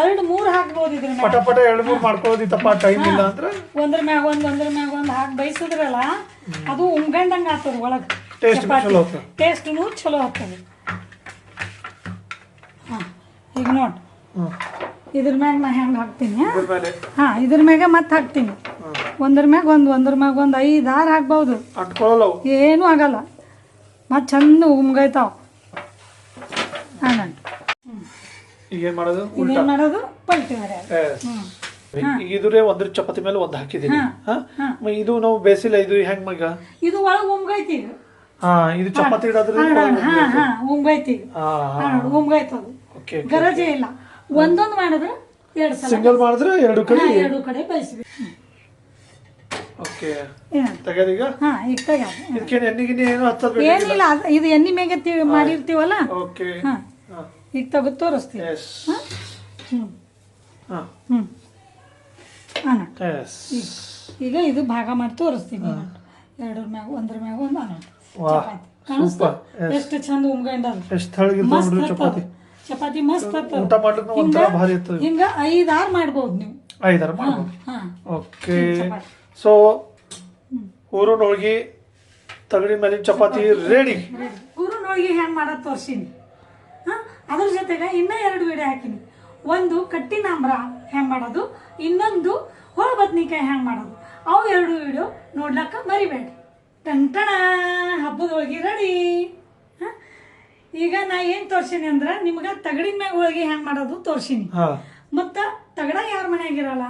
ಎರಡು ಮೂರು ಹಾಕ್ಬೋದು ಇದ್ರ ಮ್ಯಾಗ. ಪಟ ಪಟ ಎರಡು ಮೂರು ಮಾಡ್ಕೊಳ್ಳೋದಿತ್ತಪ್ಪ ಟೈಮ್ ಇಲ್ಲ ಅಂದ್ರೆ? ಒಂದ್ರ ಮ್ಯಾಗ ಒಂದ್ ಒಂದ್ರ ಮ್ಯಾಗ ಒಂದ್ ಹಾಕಿ ಬೈಸಿದ್ರಲ್ಲ ಅದು ಉಮ್ಗಂಡಂಗ ಆಗ್ತದ ಒಳಗೆ. ನು ಚಲೋ. ಟೇಸ್ಟ್ನು ಚಲೋ ಆಗ್ತದೆ ಹಾಂ ಈಗ ನೋಡಿ ಇದ್ರ ಮ್ಯಾಗ ನಾ ಹೆಂಗೆ ಹಾಕ್ತೀನಿ ಇದ್ರ ಹಾಂ ಇದ್ರ ಮ್ಯಾಗ ಮತ್ತೆ ಹಾಕ್ತೀನಿ. ಒಂದ್ರ ಮ್ಯಾಗ ಒಂದು ಒಂದ್ರ ಮ್ಯಾಗ ಒಂದು ಐದು ಆರು ಹಾಕ್ಬೋದು. ಏನೂ ಆಗಲ್ಲ. ಮತ್ತು ಚಂದ ಉಮ್ಗೈತಾವ ಹಾಂ ಈಗ ಏನ್ ಮಾಡೋದು? ಇದೇನು ಮಾಡೋದು? ಪಲ್ಟಿ. ಹ್ಞೂ ಈಗ ಒಂದ್ರ ಚಪಾತಿ ಮೇಲೆ ಒಂದು ಹಾಕಿದೀನಿ ಇದು ನಾವು ಬೇಸಿಲ್ಲ ಇದು ಹೆಂಗ್ ಮಗ? ಇದು ಒಳಗೆ ಉಮ್ಗೈತಿ ಇದು ಚಪಾತಿ ಇಡೋದ್ರ ಹಾಂ ಹಾಂ ಹಾ ಹಾಂ ಅದು. ಓಕೆ ಗರಜೆ ಇಲ್ಲ. ಒಂದೊಂದು ಮಾಡಿದ್ರೆ ಎರಡು ಸಲ ಸಿಂಗಲ್ ಮಾಡಿದ್ರೆ ಎರಡು ಕಡೆ ಎರಡು ಕಡೆ ಬಯಸ್ಬೇಕು ಓಕೆ. ತೆಗೆದೀಗ ಹಾಂ ಈಗ ತೆಗ್ಯಾದ. ಇದಕ್ಕೆ ಎಣ್ಣೆ ಗಿಣ್ಣೆ ಏನು ಹಚ್ಚೋದ್ ಏನಿಲ್ಲ ಇದು ಎಣ್ಣೆ ಮೇಗೆ ಮಾಡಿರ್ತೀವಲ್ಲ? ಓಕೆ. ಹಾಂ. ಈಗ ತೆಗೆದು ತೋರಿಸ್ತೀವಿ. ಎಸ್ ಹ್ಞೂ ಹಾ. ಹ್ಞೂ ಹಾಂ ಎಸ್ ಈಗ ಇದು ಭಾಗ ಮಾಡಿ ತೋರಿಸ್ತೀನಿ ಎರಡರ ಮ್ಯಾಗ ಒಂದ್ರ ಮ್ಯಾಗ ಒಂದು ವಾಹ್ ಚಪಾತಿ. ಸೂಪರ್. ಎಷ್ಟು ಚಂದ ಉಮ್ಗಂಡದ ಎಷ್ಟು ತೆಳಗಿರ್ತಾವ ಮಸ್ತ್ ನೋಡ್ರಿ ಚಪಾತಿ. ಚಪಾತಿ ಮಸ್ತ್ ಹತ್ತದ. ಊಟ ಮಾಡ್ಲಿಕ್ಕೆ ಒಂಥರ ಭಾರಿ ಇರ್ತದೆ ಹಿಂಗ ಐದಾರು ಮಾಡ್ಬೋದು ನೀವು. ಐದಾರು ಮಾಡ್ಬೋದು. ಓಕೆ. ಸೊ ಊರಿನ ಹೋಳಿಗೆ ತಗಡಿ ಮೇಲಿನ ಚಪಾತಿ ರೆಡಿ ಊರಿನೊಳಗೆ ಹೆಂಗೆ ಮಾಡೋದು ತೋರ್ಸೀನಿ. ಹಾಂ ಅದ್ರ ಜೊತೆಗೆ ಇನ್ನ ಎರಡು ವಿಡಿಯೋ ಹಾಕಿನಿ. ಒಂದು ಕಟ್ಟಿನಾಂಬ್ರ ಹೆಂಗ್ ಮಾಡೋದು ಇನ್ನೊಂದು ಹೋಳ ಬದ್ನಿಕಾಯಿ ಹೆಂಗ್ ಮಾಡೋದು. ಅವು ಎರಡು ವಿಡಿಯೋ ನೋಡ್ಲಕ್ಕ ಮರಿಬೇಡಿ ಟಂಟಣ ಹಬ್ಬದ ಹೋಗಿ ರೆಡಿ. ಹಾಂ? ಈಗ ನಾ ಏನು ತೋರ್ಸೀನಿ ಅಂದ್ರೆ ನಿಮ್ಗೆ ತಗಡಿನ ಮ್ಯಾಗ ಹೋಗಿ ಹೆಂಗೆ ಮಾಡೋದು ತೋರ್ಸೀನಿ. ಮತ್ತು ತಗಡ ಯಾರ ಮನೆಯಾಗಿರಲ್ಲ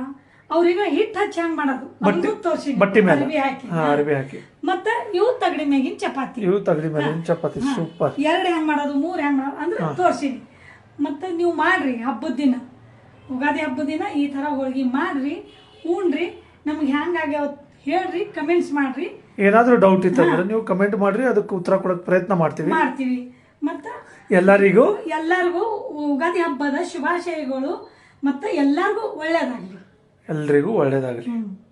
ಅವ್ರಿಗೆ ಹಿಟ್ಟು ಹಚ್ಚಿ ಹೆಂಗೆ ಮಾಡೋದು ಬಟ್ಟಿ- ಅದನ್ನು ಬಟ್ಟಿ ಮೇಲೆ ಹಾಕಿ. ಹಾಕಿ. ಮತ್ತು ಇವು ತಗಡಿ ಮ್ಯಾಗಿನ ಚಪಾತಿ. ಇವು ತಗಡಿ ಮ್ಯಾಗಿನ ಚಪಾತಿ. ಸೂಪರ್. ಎರಡು ಹೆಂಗ್ ಮಾಡೋದು ಮೂರು ಹೆಂಗ್ ಮಾಡೋದು ಅಂದ್ರೆ ತೋರ್ಸಿನಿ. ಮತ್ತೆ ನೀವು ಮಾಡ್ರಿ ಹಬ್ಬದ ದಿನ. ಉಗಾದಿ ಹಬ್ಬದ ದಿನ ಈ ಥರ ಹೋಳ್ಗಿ ಮಾಡ್ರಿ ಉಣ್ರಿ. ನಮ್ಗೆ ಹೆಂಗಾಗ್ಯಾವ ಹೇಳ್ರಿ ಕಮೆಂಟ್ಸ್ ಮಾಡ್ರಿ. ಏನಾದ್ರೂ ಡೌಟ್ ಇತ್ತಂದ್ರೆ ನೀವು ಕಮೆಂಟ್ ಮಾಡ್ರಿ ಅದಕ್ಕೆ ಉತ್ತರ ಕೊಡೋಕೆ ಪ್ರಯತ್ನ ಮಾಡ್ತೀವಿ. ಮಾಡ್ತೀವಿ. ಮತ್ತೆ ಎಲ್ಲರಿಗೂ? ಎಲ್ಲರಿಗೂ ಉಗಾದಿ ಹಬ್ಬದ ಶುಭಾಶಯಗಳು. ಮತ್ತೆ ಎಲ್ಲರಿಗೂ ಒಳ್ಳೆಯದಾಗಲಿ ಎಲ್ರಿಗೂ ಒಳ್ಳೇದಾಗಲಿ. ಹ್ಮ್.